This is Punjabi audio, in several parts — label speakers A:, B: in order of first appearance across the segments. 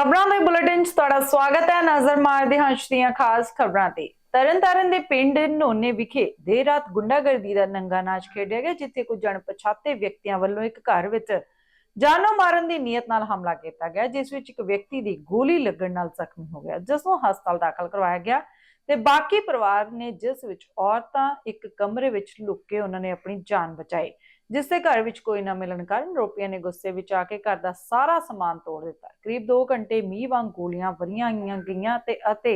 A: ਖਬਰਾਂ ਦੇ ਬੁਲੇਟਿਨ 'ਚ ਤੁਹਾਡਾ ਸਵਾਗਤ ਹੈ। ਨਜ਼ਰ ਮਾਰਦੇ ਹਾਂ ਅੱਜ ਖਾਸ ਖਬਰਾਂ ਤੇ। ਤਰਨਤਾਰਨ ਦੇ ਪਿੰਡ ਨੋਨੇ ਵਿਖੇ ਦੇਰ ਰਾਤ ਗੁੰਡਾਗਰਦੀ ਦਾ ਨੰਗਾ ਨਾਚ ਖੇਡਿਆ ਗਿਆ, ਜਿੱਥੇ ਕੁਝ ਅਣਪਛਾਤੇ ਵਿਅਕਤੀਆਂ ਵੱਲੋਂ ਇੱਕ ਘਰ ਵਿੱਚ ਜਾਨੋਂ ਮਾਰਨ ਦੀ ਨੀਅਤ ਨਾਲ ਹਮਲਾ ਕੀਤਾ ਗਿਆ, ਜਿਸ ਵਿੱਚ ਇੱਕ ਵਿਅਕਤੀ ਦੀ ਗੋਲੀ ਲੱਗਣ ਨਾਲ ਜ਼ਖਮੀ ਹੋ ਗਿਆ, ਜਿਸ ਨੂੰ ਹਸਪਤਾਲ ਦਾਖਲ ਕਰਵਾਇਆ ਗਿਆ ਤੇ ਬਾਕੀ ਪਰਿਵਾਰ ਨੇ ਜਿਸ ਵਿੱਚ ਔਰਤਾਂ ਇੱਕ ਕਮਰੇ ਵਿੱਚ ਲੁੱਕ ਕੇ ਉਹਨਾਂ ਨੇ ਆਪਣੀ ਜਾਨ ਬਚਾਈ। ਜਿਸ ਦੇ ਘਰ ਵਿੱਚ ਕੋਈ ਨਾ ਮਿਲਣ ਕਾਰਨ ਰੋਪੀਆਂ ਨੇ ਗੁੱਸੇ ਵਿੱਚ ਆ ਕੇ ਘਰ ਦਾ ਸਾਰਾ ਸਮਾਨ ਤੋੜ ਦਿੱਤਾ। ਕਰੀਬ 2 ਘੰਟੇ ਮੀਂਹ ਵਾਂਗ ਗੋਲੀਆਂ ਵਰੀਆਂ ਗਈਆਂ ਗਈਆਂ ਤੇ ਅਤੇ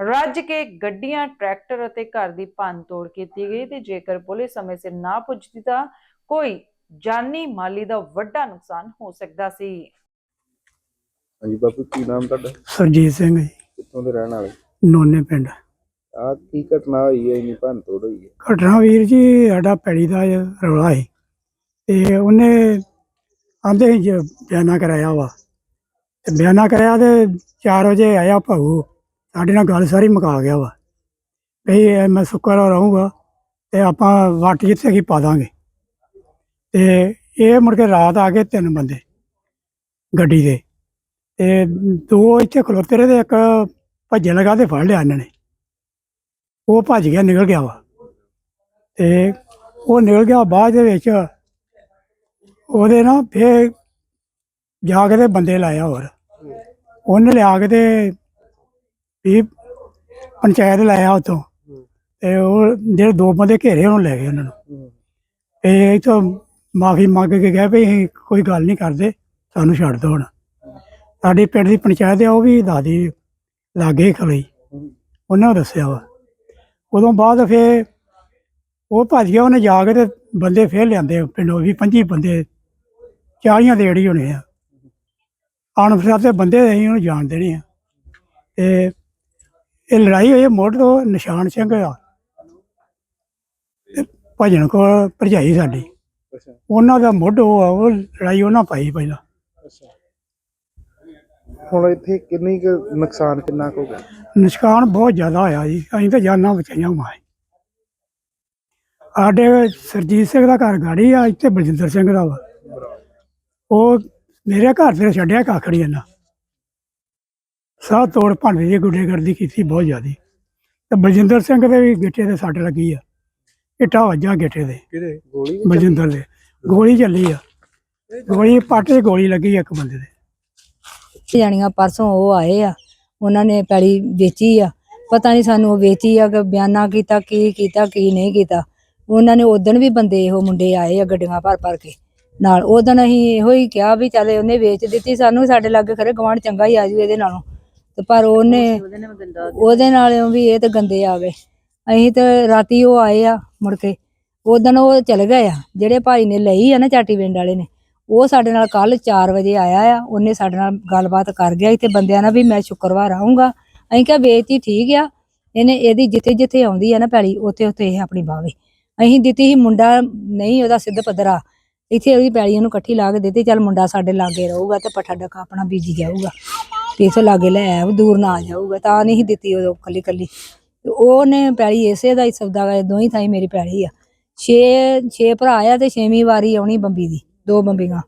A: ਰੱਜ ਕੇ ਗੱਡੀਆਂ ਟਰੈਕਟਰ ਅਤੇ ਘਰ ਦੀ ਭੰਨ ਤੋੜ ਕੀਤੀ ਗਈ ਤੇ ਜੇਕਰ ਪੁਲਿਸ ਸਮੇਂ ਸਿਰ ਨਾ ਪੁੱਜਦੀ ਤਾਂ ਕੋਈ ਜਾਨੀ ਮਾਲੀ ਦਾ ਵੱਡਾ ਨੁਕਸਾਨ ਹੋ ਸਕਦਾ ਸੀ।
B: ਹਾਂਜੀ ਬਾਪੂ ਕੀ ਨਾਮ ਤੁਹਾਡਾ?
C: ਸਰਜੀਤ ਸਿੰਘ ਜੀ।
B: ਕਿੱਥੋਂ ਦੇ ਰਹਿਣ ਵਾਲੇ?
C: ਨੋਨੇ ਪਿੰਡ।
B: ਆ ਕੀ ਘਟਨਾ ਹੋਈ ਹੈ ਇੰਨੀ ਭੰਨ ਤੋੜ ਹੋਈ ਹੈ?
C: ਘਟਨਾ ਵੀਰ ਜੀ ਸਾਡਾ ਪੈੜੀ ਦਾ ਰੌਲਾ ਸੀ। ਤੇ ਉਹਨੇ ਆਂਦੇ ਹੀ ਜ- ਬਿਆਨਾ ਕਰਾਇਆ ਵਾ। ਤੇ ਬਿਆਨਾ ਕਰਾਇਆ ਤੇ 4 ਵਜੇ ਆਇਆ ਭਾਊ, ਸਾਡੇ ਨਾਲ ਗੱਲ ਸਾਰੀ ਮੁਕਾ ਗਿਆ ਵਾ। ਵੀ ਮੈਂ ਸ਼ੁੱਕਰ ਰਹੂੰਗਾ ਤੇ ਆਪਾਂ ਵੱਟ ਜਿੱਥੇ ਕੀ ਪਾ ਦਾਂਗੇ। ਤੇ ਇਹ ਮੁੜ ਕੇ ਰਾਤ ਆ ਗਏ ਤਿੰਨ ਬੰਦੇ ਗੱਡੀ ਦੇ। ਤੇ ਦੋ ਇੱਥੇ ਖਲੋਤੇ ਰਹੇ ਤੇ ਇੱਕ ਭੱਜਣ ਲਗਾ ਤੇ ਫੜ ਲਿਆ ਇਹਨਾਂ ਨੇ। ਉਹ ਭੱਜ ਗਿਆ, ਨਿਕਲ ਗਿਆ ਵਾ। ਤੇ ਉਹ ਨਿਕਲ ਗਿਆ, ਬਾਅਦ ਦੇ ਵਿੱਚ ਉਹਦੇ ਨਾ ਫੇਰ ਜਾ ਕੇ ਤੇ ਬੰਦੇ ਲਾਇਆ ਹੋਰ। ਉਹਨੇ ਲਿਆ ਕੇ ਤੇ ਵੀ ਪੰਚਾਇਤ ਲਾਇਆ ਉਤੋਂ ਤੇ ਉਹ ਜਿਹੜੇ ਦੋ ਬੰਦੇ ਘੇਰੇ ਉਹਨੂੰ ਲੈ ਗਏ ਉਹਨਾਂ ਨੂੰ। ਤੇ ਇਥੋਂ ਮਾਫੀ ਮੰਗ ਕੇ ਗਿਆ ਵੀ ਅਸੀਂ ਕੋਈ ਗੱਲ ਨਹੀਂ ਕਰਦੇ, ਸਾਨੂੰ ਛੱਡ ਦਿਓ ਹੁਣ। ਸਾਡੀ ਪਿੰਡ ਦੀ ਪੰਚਾਇਤ ਹੈ ਉਹ ਵੀ ਦਾਦੀ ਲਾਗੇ ਖੜੀ ਉਹਨਾਂ ਨੂੰ ਦੱਸਿਆ ਵਾ। ਉਦੋਂ ਬਾਅਦ ਫੇਰ ਉਹ ਭੱਜ ਗਿਆ, ਉਹਨੇ ਜਾ ਕੇ ਤੇ ਬੰਦੇ ਫੇਰ ਲਿਆਂਦੇ ਪਿੰਡੋਂ ਵੀ 25 ਬੰਦੇ 40 ਦੇ ਏੜੀ ਹੋਣੇ ਆ। ਅਣਪਛਾਤੇ ਬੰਦੇ ਅਸੀਂ ਉਹਨੂੰ ਜਾਣਦੇ ਨਹੀਂ ਆ। ਤੇ ਇਹ ਲੜਾਈ ਹੋਈ ਹੈ ਮੋਢ ਤੋਂ ਨਿਸ਼ਾਨ ਸਿੰਘ ਆ। ਤੇ ਭਜਨ ਕੋਲ ਭਰਜਾਈ ਸਾਡੀ। ਉਹਨਾਂ ਦਾ ਮੁੱਢ ਉਹ ਆ ਉਹ ਲੜਾਈ ਉਹਨਾਂ ਪਾਈ ਪਹਿਲਾਂ।
B: ਹੁਣ ਇੱਥੇ ਕਿੰਨੀ ਕੁ ਨੁਕਸਾਨ ਕਿੰਨਾ ਕੁ ਹੋ ਗਿਆ?
C: ਨੁਕਸਾਨ ਬਹੁਤ ਜ਼ਿਆਦਾ ਹੋਇਆ ਜੀ। ਅਸੀਂ ਤਾਂ ਜਾਨਾਂ ਬਚਾਈਆਂ ਮਾਏ ਸਾਡੇ ਸਰਜੀਤ ਸਿੰਘ ਦਾ ਘਰ ਗਾੜੀ ਆ ਇੱਥੇ ਬਲਜਿੰਦਰ ਸਿੰਘ ਦਾ ਵਾ। ਉਹ ਮੇਰੇ ਘਰ ਤੇ ਛੱਡਿਆ ਕਾਖੜੀ ਇਹਨਾਂ ਸਾਹ ਤੋੜ ਭੰਨ ਦੀ ਗੁੱਡੇਗਰਦੀ ਕੀਤੀ ਬਹੁਤ ਜ਼ਿਆਦੀ। ਤੇ ਬਲਜਿੰਦਰ ਸਿੰਘ ਦੇ ਵੀ ਗਿੱਟੇ ਤੇ ਸੱਟ ਲੱਗੀ ਆ। ਇੱਟਾਂ ਵੱਜਾਂ ਗਿੱਟੇ ਦੇ
B: ਕਿਹਦੇ? ਗੋਲੀ
C: ਬਲਜਿੰਦਰ ਦੇ। ਗੋਲੀ ਚੱਲੀ ਆ। ਗੋਲੀ ਪੱਟ ਗੋਲੀ ਲੱਗੀ ਇੱਕ ਬੰਦੇ ਦੇ।
D: ਜਾਣੀਆਂ ਪਰਸੋਂ ਉਹ ਆਏ ਆ। ਉਹਨਾਂ ਨੇ ਪੈਲੀ ਵੇਚੀ ਆ। ਪਤਾ ਨਹੀਂ ਸਾਨੂੰ ਉਹ ਵੇਚੀ ਆ ਕਿ ਬਿਆਨਾ ਕੀਤਾ ਕੀ ਕੀਤਾ ਕੀ ਨਹੀਂ ਕੀਤਾ। ਉਹਨਾਂ ਨੇ ਉਦਣ ਵੀ ਬੰਦੇ ਇਹੋ ਮੁੰਡੇ ਆਏ ਆ ਗੱਡੀਆਂ ਭਰ ਭਰ ਕੇ। ਨਾਲ ਉਦੋਂ ਅਸੀਂ ਇਹੋ ਹੀ ਕਿਹਾ ਵੀ ਚੱਲ ਉਹਨੇ ਵੇਚ ਦਿੱਤੀ ਸਾਨੂੰ ਸਾਡੇ ਲਾਗੇ ਖਰੇ ਗਵਾਂਢ ਚੰਗਾ ਹੀ ਆ ਜੂ ਇਹਦੇ ਨਾਲੋਂ। ਤੇ ਪਰ ਉਹਨੇ ਉਹਦੇ ਨਾਲੋਂ ਵੀ ਇਹ ਤੇ ਗੰਦੇ ਆ ਗਏ। ਅਸੀਂ ਤੇ ਰਾਤੀ ਉਹ ਆਏ ਆ ਮੁੜ ਕੇ ਉਦੋਂ ਉਹ ਚਲ ਗਏ ਆ ਜਿਹੜੇ ਭਾਈ ਨੇ ਲਈ ਆ ਨਾ ਚਾਟੀ ਪਿੰਡ ਵਾਲੇ ਨੇ ਉਹ ਸਾਡੇ ਨਾਲ ਕੱਲ 4 ਵਜੇ ਆਇਆ ਆ ਉਹਨੇ ਸਾਡੇ ਨਾਲ ਗੱਲਬਾਤ ਕਰ ਗਿਆ ਇੱਥੇ ਬੰਦਿਆਂ ਨਾਲ ਵੀ ਮੈਂ ਸ਼ੁੱਕਰਵਾਰ ਆਉਂਗਾ ਅਸੀਂ ਕਿਹਾ ਵੇਚਤੀ ਠੀਕ ਆ ਇਹਨੇ ਇਹਦੀ ਜਿੱਥੇ ਜਿੱਥੇ ਆਉਂਦੀ ਆ ਨਾ ਪੈਲੀ ਉੱਥੇ ਉੱਥੇ ਇਹ ਆਪਣੀ ਬਾਵੇ। ਅਸੀਂ ਦਿੱਤੀ ਸੀ ਮੁੰਡਾ ਨਹੀਂ ਉਹਦਾ ਸਿੱਧ ਪੱਧਰਾ ਇੱਥੇ ਉਹਦੀ ਪੈਲੀ ਉਹਨੂੰ ਇਕੱਠੀ ਲਾ ਕੇ ਦਿੱਤੀ ਚੱਲ ਮੁੰਡਾ ਸਾਡੇ ਲਾਗੇ ਰਹੂਗਾ ਤੇ ਪੱਠਾ ਡਕਾ ਆਪਣਾ ਬੀਜੀ ਜਾਊਗਾ। ਤੇ ਇਥੋਂ ਲਾਗੇ ਲੈ ਆਇਆ ਦੂਰ ਨਾ ਆ ਜਾਊਗਾ ਤਾਂ ਨਹੀਂ ਦਿੱਤੀ ਉਹ ਕੱਲੀ ਕੱਲੀ। ਉਹਨੇ ਪੈਲੀ ਇਸੇ ਦਾ ਹੀ ਸੌਦਾ ਗਾ ਦੋਈ ਥਾਈ ਮੇਰੀ ਪੈਲੀ ਆ। ਛੇ ਛੇ ਭਰਾ ਆ ਤੇ ਛੇਵੀਂ ਵਾਰੀ ਆਉਣੀ ਬੰਬੀ ਦੀ ਦੋ ਬੰਬੀਆਂ।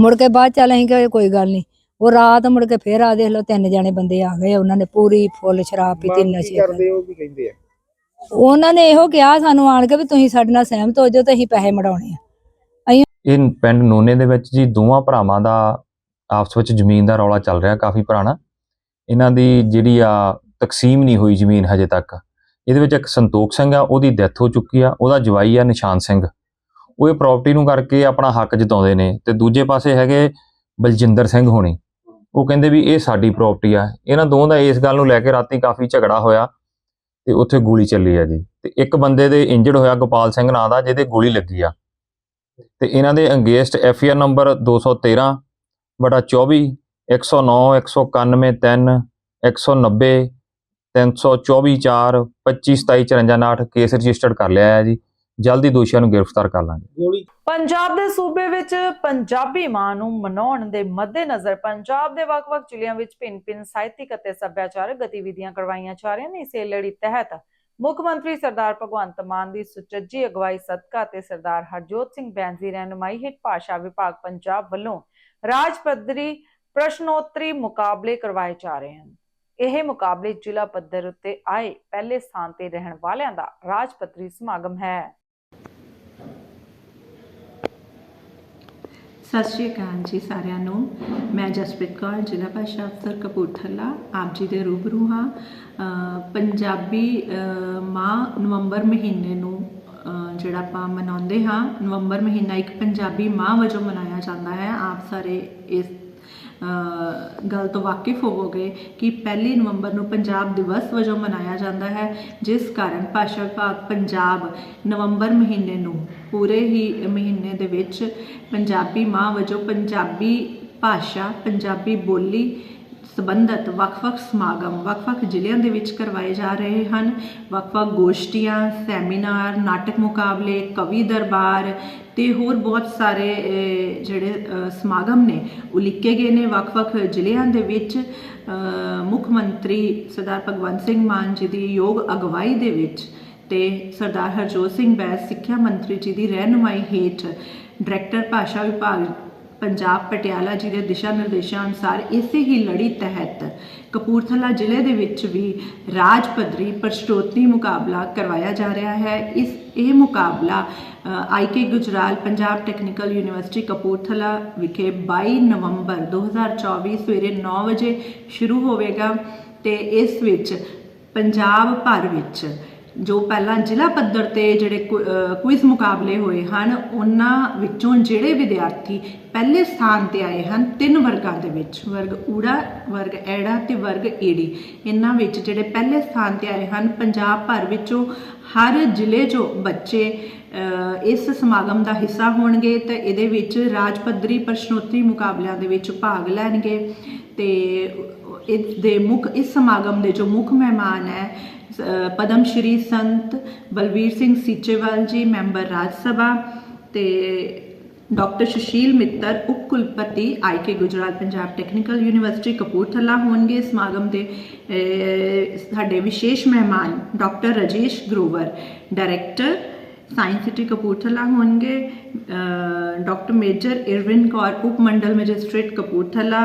D: ਮੁੜ ਕੇ ਬਾਅਦ ਚੱਲ ਅਸੀਂ ਕਿਹਾ ਕੋਈ ਗੱਲ ਨਹੀਂ। ਉਹ ਰਾਤ ਮੁੜ ਕੇ ਫੇਰ ਆ ਦੇਖ ਲਓ ਤਿੰਨ ਜਾਣੇ ਬੰਦੇ ਆ ਗਏ ਉਹਨਾਂ ਨੇ ਪੂਰੀ ਫੁੱਲ ਸ਼ਰਾਬ ਪੀਤੀ
B: ਕੀ
D: ਨਸ਼ੇ
B: ਕਰਦੇ ਹੋ ਕੀ ਕਹਿੰਦੇ ਆ।
D: ਉਹਨਾਂ ਨੇ ਇਹੋ ਕਿਹਾ ਸਾਨੂੰ ਆਣ ਕੇ ਵੀ ਤੁਸੀਂ ਸਾਡੇ ਨਾਲ ਸਹਿਮਤ ਹੋ ਜਾਓ ਤੇ ਅਸੀਂ ਪੈਸੇ ਮੜਾਉਣੇ ਆ।
E: ਇਹ ਪਿੰਡ ਨੋਨੇ ਦੇ ਵਿੱਚ ਜੀ ਦੋਵਾਂ ਭਰਾਵਾਂ ਦਾ ਆਪਸ ਵਿੱਚ ਜ਼ਮੀਨ ਦਾ ਰੌਲਾ ਚੱਲ ਰਿਹਾ ਕਾਫੀ ਪੁਰਾਣਾ। ਇਹਨਾਂ ਦੀ ਜਿਹੜੀ ਆ ਤਕਸੀਮ ਨਹੀਂ ਹੋਈ ਜ਼ਮੀਨ ਹਜੇ ਤੱਕ। ਇਹਦੇ ਵਿੱਚ ਇੱਕ ਸੰਤੋਖ ਸਿੰਘ ਆ, ਉਹਦੀ ਡੈਥ ਹੋ ਚੁੱਕੀ ਆ, ਉਹਦਾ ਜਵਾਈ ਆ ਨਿਸ਼ਾਨ ਸਿੰਘ। ਉਹ ਇਹ ਪ੍ਰਾਪਰਟੀ ਨੂੰ ਕਰਕੇ ਆਪਣਾ ਹੱਕ ਜਤਾਉਂਦੇ ਨੇ ਤੇ ਦੂਜੇ ਪਾਸੇ ਹੈਗੇ ਬਲਜਿੰਦਰ ਸਿੰਘ ਹੋਣੀ। ਉਹ ਕਹਿੰਦੇ ਵੀ ਇਹ ਸਾਡੀ ਪ੍ਰਾਪਰਟੀ ਆ। ਇਹਨਾਂ ਦੋਵਾਂ ਦਾ ਇਸ ਗੱਲ ਨੂੰ ਲੈ ਕੇ ਰਾਤੀ ਕਾਫੀ ਝਗੜਾ ਹੋਇਆ। ਤੇ ਉੱਥੇ ਗੋਲੀ ਚੱਲੀ ਆ ਜੀ। ਤੇ ਇੱਕ ਬੰਦੇ ਦੇ ਇੰਜਰਡ ਹੋਇਆ ਗੋਪਾਲ ਸਿੰਘ ਨਾਂ ਦਾ, ਜਿਹਦੇ ਗੋਲੀ ਲੱਗੀ ਆ। ਤੇ ਇਹਨਾਂ ਦੇ ਅੰਗੇਸਟ ਐਫ ਆਰ ਨੰਬਰ 213 ਬਟਾ 24 109 191 3 190 324 4 25 27 54 ਕੇਸ ਰਜਿਸਟਰਡ ਕਰ ਲਿਆ ਹੈ ਜੀ। ਜਲਦੀ ਦੋਸ਼ੀਆਂ ਨੂੰ ਗ੍ਰਿਫਤਾਰ ਕਰ ਲਾਂਗੇ।
A: ਪੰਜਾਬ ਦੇ ਸੂਬੇ ਵਿੱਚ ਪੰਜਾਬੀ ਮਾਂ ਨੂੰ ਮਨਾਉਣ ਦੇ ਮੱਦੇਨਜ਼ਰ ਪੰਜਾਬ ਦੇ ਵੱਖ-ਵੱਖ ਜ਼ਿਲ੍ਹਿਆਂ ਵਿੱਚ ਭਿੰਨ-ਭਿੰਨ ਸਾਹਿਤਿਕ ਅਤੇ ਸੱਭਿਆਚਾਰਕ ਗਤੀਵਿਧੀਆਂ ਕਰਵਾਈਆਂ ਜਾ ਰਹੀਆਂ ਨੇ। ਇਸੇ ਲੜੀ ਤਹਿਤ ਮੁੱਖ ਮੰਤਰੀ ਸਰਦਾਰ ਭਗਵੰਤ ਮਾਨ ਦੀ ਸੁਚੱਜੀ ਅਗਵਾਈ ਸਦਕਾ ਤੇ ਸਰਦਾਰ ਹਰਜੋਤ ਸਿੰਘ ਬੈਂਸ ਰਹਿਨੁਮਾਈ ਹੇਠ ਭਾਸ਼ਾ ਵਿਭਾਗ ਪੰਜਾਬ ਵੱਲੋਂ ਰਾਜ ਪੱਧਰੀ ਪ੍ਰਸ਼ਨੋਤਰੀ ਮੁਕਾਬਲੇ ਕਰਵਾਏ ਜਾ ਰਹੇ ਹਨ। ਇਹ ਮੁਕਾਬਲੇ ਜ਼ਿਲ੍ਹਾ ਪੱਧਰ ਉੱਤੇ ਆਏ ਪਹਿਲੇ ਸਥਾਨ ਤੇ ਰਹਿਣ ਵਾਲਿਆਂ ਦਾ ਰਾਜ ਪੱਧਰੀ ਸਮਾਗਮ ਹੈ।
F: ਸਤਿ ਸ਼੍ਰੀ ਅਕਾਲ ਜੀ ਸਾਰਿਆਂ ਨੂੰ। ਮੈਂ ਜਸਪ੍ਰੀਤ ਕੌਰ ਜ਼ਿਲ੍ਹਾ ਭਾਸ਼ਾ ਅਫਸਰ ਕਪੂਰਥਲਾ। ਆਪ ਜੀ ਦੇ ਰੂਬਰੂ ਹਾਂ। ਪੰਜਾਬੀ ਅ, ਮਾਹ ਨਵੰਬਰ ਮਹੀਨੇ ਨੂੰ ਜਿਹੜਾ ਆਪਾਂ ਮਨਾਉਂਦੇ ਹਾਂ ਨਵੰਬਰ ਮਹੀਨਾ ਇੱਕ ਪੰਜਾਬੀ ਮਾਹ ਵਜੋਂ ਮਨਾਇਆ ਜਾਂਦਾ ਹੈ। ਆਪ ਸਾਰੇ ਇਸ ਗੱਲ ਤੋਂ ਵਾਕਿਫ ਹੋਵੋਗੇ ਕਿ ਪਹਿਲੀ ਨਵੰਬਰ ਨੂੰ ਪੰਜਾਬ ਦਿਵਸ ਵਜੋਂ ਮਨਾਇਆ ਜਾਂਦਾ ਹੈ, ਜਿਸ ਕਾਰਨ ਭਾਸ਼ਾ ਵਿਭਾਗ ਪੰਜਾਬ ਨਵੰਬਰ ਮਹੀਨੇ ਨੂੰ ਪੂਰੇ ਹੀ ਮਹੀਨੇ ਦੇ ਵਿੱਚ ਪੰਜਾਬੀ ਮਾਂ ਵਜੋਂ ਪੰਜਾਬੀ ਭਾਸ਼ਾ, ਪੰਜਾਬੀ ਬੋਲੀ ਸੰਬੰਧਤ ਵੱਖ-ਵੱਖ ਸਮਾਗਮ, ਵੱਖ-ਵੱਖ ਜ਼ਿਲ੍ਹਿਆਂ ਦੇ ਵਿੱਚ ਕਰਵਾਏ ਜਾ ਰਹੇ ਹਨ। ਵੱਖ-ਵੱਖ ਗੋਸ਼ਟੀਆਂ, ਸੈਮੀਨਾਰ, ਨਾਟਕ ਮੁਕਾਬਲੇ, ਕਵੀ ਦਰਬਾਰ ਤੇ ਹੋਰ ਬਹੁਤ ਸਾਰੇ ਜਿਹੜੇ ਸਮਾਗਮ ਨੇ ਉਲੀਕੇ ਗਏ ਨੇ ਵੱਖ-ਵੱਖ ਜ਼ਿਲ੍ਹਿਆਂ ਦੇ ਵਿੱਚ। ਮੁੱਖ ਮੰਤਰੀ ਸਰਦਾਰ ਭਗਵੰਤ ਸਿੰਘ ਮਾਨ ਜੀ ਦੀ ਯੋਗ ਅਗਵਾਈ ਦੇ ਵਿੱਚ ਤੇ ਸਰਦਾਰ ਹਰਜੋਤ ਸਿੰਘ ਬੈਸ ਸਿੱਖਿਆ ਮੰਤਰੀ ਜੀ ਦੀ ਰਹਿਨੁਮਾਈ ਹੇਠ ਡਾਇਰੈਕਟਰ ਭਾਸ਼ਾ ਵਿਭਾਗ ਪੰਜਾਬ ਪਟਿਆਲਾ ਜੀ ਦੇ ਦਿਸ਼ਾ ਨਿਰਦੇਸ਼ਾਂ ਅਨੁਸਾਰ ਇਸੇ ਹੀ ਲੜੀ ਤਹਿਤ ਕਪੂਰਥਲਾ ਜ਼ਿਲ੍ਹੇ ਦੇ ਵਿੱਚ ਵੀ ਰਾਜ ਪੱਧਰੀ ਪ੍ਰਸ਼ਨੋਤਰੀ ਮੁਕਾਬਲਾ ਕਰਵਾਇਆ ਜਾ ਰਿਹਾ ਹੈ। ਇਸ, ਇਹ ਮੁਕਾਬਲਾ IK Gujral Punjab technical university Kapurthala ਵਿਖੇ 22 ਨਵੰਬਰ 2024 ਸਵੇਰੇ 9 ਵਜੇ ਸ਼ੁਰੂ ਹੋਵੇਗਾ ਤੇ ਇਸ ਵਿੱਚ ਪੰਜਾਬ ਭਰ ਵਿੱਚ ਜੋ ਪਹਿਲਾਂ ਜ਼ਿਲ੍ਹਾ ਪੱਧਰ ਤੇ ਜਿਹੜੇ ਕੁਇਜ਼ ਮੁਕਾਬਲੇ ਹੋਏ ਹਨ, ਉਹਨਾਂ ਵਿੱਚੋਂ ਜਿਹੜੇ ਵਿਦਿਆਰਥੀ ਪਹਿਲੇ ਸਥਾਨ ਤੇ ਆਏ ਹਨ, ਤਿੰਨ ਵਰਗਾਂ ਦੇ ਵਿੱਚ, ਵਰਗ ਊੜਾ, ਵਰਗ ਐੜਾ ਤੇ ਵਰਗ ਈੜੀ। ਇਹਨਾਂ ਵਿੱਚ ਜਿਹੜੇ ਪਹਿਲੇ ਸਥਾਨ ਤੇ ਆਏ ਹਨ, ਪੰਜਾਬ ਭਰ ਵਿੱਚੋਂ ਹਰ ਜ਼ਿਲ੍ਹੇ 'ਚੋਂ ਬੱਚੇ ਇਸ ਸਮਾਗਮ ਦਾ ਹਿੱਸਾ ਹੋਣਗੇ ਤੇ ਇਹਦੇ ਵਿੱਚ ਰਾਜ ਪੱਧਰੀ ਪ੍ਰਸ਼ਨੋਤਰੀ ਮੁਕਾਬਲਿਆਂ ਦੇ ਵਿੱਚ ਭਾਗ ਲੈਣਗੇ ਤੇ ਇਸ ਦੇ ਮੁੱਖ, ਇਸ ਸਮਾਗਮ ਦੇ ਜੋ ਮੁੱਖ ਮਹਿਮਾਨ ਹੈ ਪਦਮ ਸ਼੍ਰੀ ਸੰਤ ਬਲਵੀਰ ਸਿੰਘ ਸੀਚੇਵਾਲ ਜੀ, ਮੈਂਬਰ ਰਾਜ ਸਭਾ ਤੇ ਡਾਕਟਰ ਸੁਸ਼ੀਲ ਮਿੱਤਰ ਉਪ ਕੁਲਪਤੀ IK Gujarat Punjab technical university Kapurthala ਹੋਣਗੇ। ਸਮਾਗਮ ਦੇ ਸਾਡੇ ਵਿਸ਼ੇਸ਼ ਮਹਿਮਾਨ doctor Rajesh Grover, director science city Kapurthala ਹੋਣਗੇ ਡਾਕਟਰ ਮੇਜਰ ਇਰਵਿਨ ਕੌਰ ਉਪ ਮੰਡਲ ਮੈਜਿਸਟ੍ਰੇਟ ਕਪੂਰਥਲਾ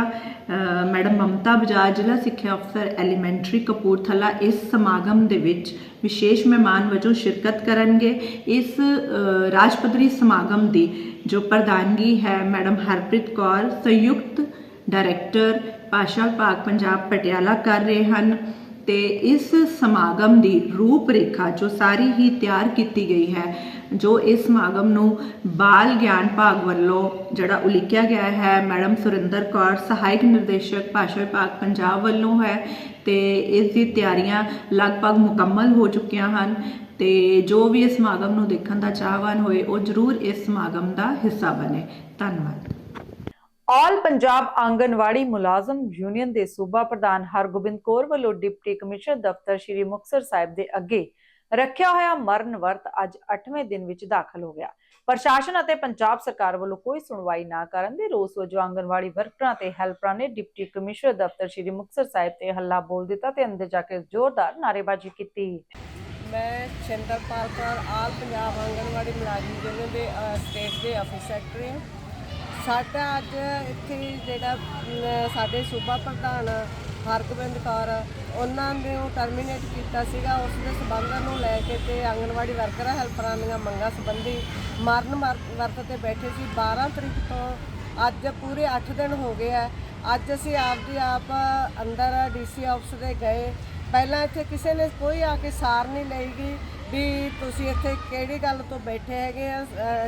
F: ਮੈਡਮ ਮਮਤਾ ਬਜਾਜ ਜ਼ਿਲ੍ਹਾ ਸਿੱਖਿਆ ਅਫਸਰ ਐਲੀਮੈਂਟਰੀ ਕਪੂਰਥਲਾ ਇਸ ਸਮਾਗਮ ਦੇ ਵਿੱਚ ਵਿਸ਼ੇਸ਼ ਮਹਿਮਾਨ ਵਜੋਂ ਸ਼ਿਰਕਤ ਕਰਨਗੇ ਇਸ ਅ, ਰਾਜ ਪੱਧਰੀ ਸਮਾਗਮ ਦੀ ਜੋ ਪ੍ਰਧਾਨਗੀ ਹੈ ਮੈਡਮ ਹਰਪ੍ਰੀਤ ਕੌਰ ਸੰਯੁਕਤ ਡਾਇਰੈਕਟਰ ਭਾਸ਼ਾ ਵਿਭਾਗ ਪੰਜਾਬ ਪਟਿਆਲਾ ਕਰ ਰਹੇ ਹਨ ਤੇ ਇਸ ਸਮਾਗਮ ਦੀ ਰੂਪ ਰੇਖਾ ਜੋ ਸਾਰੀ ਹੀ ਤਿਆਰ ਕੀਤੀ ਗਈ ਹੈ, ਜੋ ਇਸ ਸਮਾਗਮ ਨੂੰ ਬਾਲ ਗਿਆਨ ਭਾਗ ਵੱਲੋਂ ਜਿਹੜਾ ਉਲੀਕਿਆ ਗਿਆ ਹੈ, ਮੈਡਮ ਸੁਰਿੰਦਰ ਕੌਰ, ਸਹਾਇਕ ਨਿਰਦੇਸ਼ਕ ਭਾਸ਼ਾ ਵਿਭਾਗ ਪੰਜਾਬ ਵੱਲੋਂ ਹੈ ਤੇ ਇਸ ਦੀ ਤਿਆਰੀਆਂ ਲਗਭਗ ਮੁਕੰਮਲ ਹੋ ਚੁੱਕੀਆਂ ਹਨ ਤੇ ਜੋ ਵੀ ਇਸ ਸਮਾਗਮ ਨੂੰ ਦੇਖਣ ਦਾ ਚਾਹਵਾਨ ਹੋਏ, ਉਹ ਜ਼ਰੂਰ ਇਸ ਸਮਾਗਮ ਦਾ ਹਿੱਸਾ ਬਣੇ। ਧੰਨਵਾਦ।
A: ਆਲ ਪੰਜਾਬ ਆਂਗਨਵਾੜੀ ਮੁਲਾਜ਼ਮ ਯੂਨੀਅਨ ਦੇ ਸੂਬਾ ਪ੍ਰਧਾਨ ਹਰਗੋਬਿੰਦ ਕੌਰ ਵੱਲੋਂ ਡਿਪਟੀ ਕਮਿਸ਼ਨਰ ਦਫ਼ਤਰ ਸ੍ਰੀ ਮੁਕਤਸਰ ਸਾਹਿਬ ਦੇ ਅੱਗੇ ਰੱਖਿਆ ਹੋਇਆ ਮਰਨ ਵਰਤ ਅੱਜ 8ਵੇਂ ਦਿਨ ਵਿੱਚ ਦਾਖਲ ਹੋ ਗਿਆ। ਪ੍ਰਸ਼ਾਸਨ ਅਤੇ ਪੰਜਾਬ ਸਰਕਾਰ ਵੱਲੋਂ ਕੋਈ ਸੁਣਵਾਈ ਨਾ ਕਰਨ ਦੇ ਰੋਸ ਵਜੋਂ ਆਂਗਨਵਾੜੀ ਵਰਕਰਾਂ ਤੇ ਹੈਲਪਰਾਂ ਨੇ ਡਿਪਟੀ ਕਮਿਸ਼ਨਰ ਦਫ਼ਤਰ ਸ੍ਰੀ ਮੁਕਤਸਰ ਸਾਹਿਬ ਤੇ ਹੱਲਾ ਬੋਲ ਦਿੱਤਾ ਤੇ ਅੰਦਰ ਜਾ ਕੇ ਜ਼ੋਰਦਾਰ ਨਾਅਰੇਬਾਜ਼ੀ ਕੀਤੀ।
G: ਮੈਂ ਚੰਦਰਪਾਲ ਕੌਰ, ਆਲ ਪੰਜਾਬ ਆਂਗਨਵਾੜੀ ਮੁਲਾਜ਼ਮ ਯੂਨੀਅਨ ਦੇ ਸਟੇਟ ਦੇ ਆਫਿਸ ਸੈਕਟਰੀ ਹਾਂ। ਸਾਡਾ ਅੱਜ ਇੱਥੇ ਜਿਹੜਾ ਅਮ, ਸਾਡੇ ਸੂਬਾ ਪ੍ਰਧਾਨ ਹਰਗੋਬਿੰਦ ਕੌਰ ਉਹਨਾਂ ਨੂੰ ਟਰਮੀਨੇਟ ਕੀਤਾ ਸੀਗਾ ਉਸ ਦੇ ਸਬੰਧਾਂ ਨੂੰ ਲੈ ਕੇ ਤੇ ਆਂਗਣਵਾੜੀ ਵਰਕਰਾਂ ਹੈਲਪਰਾਂ ਦੀਆਂ ਮੰਗਾਂ ਸੰਬੰਧੀ ਮਰਨ ਵਰ- ਵਰਤ ਤੇ ਬੈਠੇ ਸੀ। 12 ਤਰੀਕ ਤੋਂ ਅੱਜ ਪੂਰੇ 8 ਦਿਨ ਹੋ ਗਏ ਆ। ਅੱਜ ਅਸੀਂ ਆਪਦੀ ਆਪ ਅੰਦਰ ਡੀਸੀ ਆਫਿਸ ਦੇ ਗਏ। ਪਹਿਲਾਂ ਇੱਥੇ ਕਿਸੇ ਨੇ ਕੋਈ ਆ ਕੇ ਸਾਰ ਨਹੀਂ ਲਈਗੀ ਵੀ ਤੁਸੀਂ ਇੱਥੇ ਕਿਹੜੀ ਗੱਲ ਤੋਂ ਬੈਠੇ ਹੈਗੇ ਆ?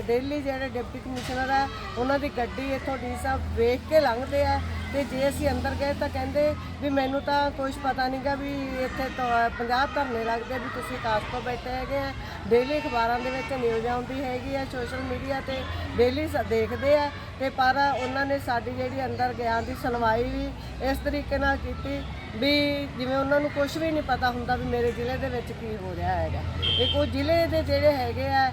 G: ਡੇਲੀ ਜਿਹੜੇ ਡਿਪਟੀ ਕਮਿਸ਼ਨਰ ਆ, ਉਹਨਾਂ ਦੀ ਗੱਡੀ ਇੱਥੋਂ ਡੀ ਸਾਹਿਬ ਵੇਖ ਕੇ ਲੰਘਦੇ ਆ। ਤੇ ਜੇ ਅਸੀਂ ਅੰਦਰ ਗਏ ਤਾਂ ਕਹਿੰਦੇ ਵੀ ਮੈਨੂੰ ਤਾਂ ਕੁਝ ਪਤਾ ਨਹੀਂਗਾ ਵੀ ਇੱਥੇ ਤਾਂ 50 ਧਰਨੇ ਲੱਗਦੇ ਵੀ ਤੁਸੀਂ ਕਾਸ ਤੋਂ ਬੈਠੇ ਹੈਗੇ ਆ। ਡੇਲੀ ਅਖਬਾਰਾਂ ਦੇ ਵਿੱਚ ਨਿਊਜ਼ ਆਉਂਦੀ ਹੈਗੀ ਆ ਸੋਸ਼ਲ ਮੀਡੀਆ ਤੇ ਡੇਲੀ ਦੇਖਦੇ ਆ। ਤੇ ਪਰ ਉਹਨਾਂ ਨੇ ਸਾਡੀ ਜਿਹੜੀ ਅੰਦਰ ਗਿਆ ਦੀ ਸੁਣਵਾਈ ਵੀ ਇਸ ਤਰੀਕੇ ਨਾਲ ਕੀਤੀ ਵੀ ਜਿਵੇਂ ਉਹਨਾਂ ਨੂੰ ਕੁਝ ਵੀ ਨਹੀਂ ਪਤਾ ਹੁੰਦਾ ਵੀ ਮੇਰੇ ਜ਼ਿਲ੍ਹੇ ਦੇ ਵਿੱਚ ਕੀ ਹੋ ਰਿਹਾ ਹੈਗਾ। ਇੱਕ ਉਹ ਜ਼ਿਲ੍ਹੇ ਦੇ ਜਿਹੜੇ ਹੈਗੇ ਆ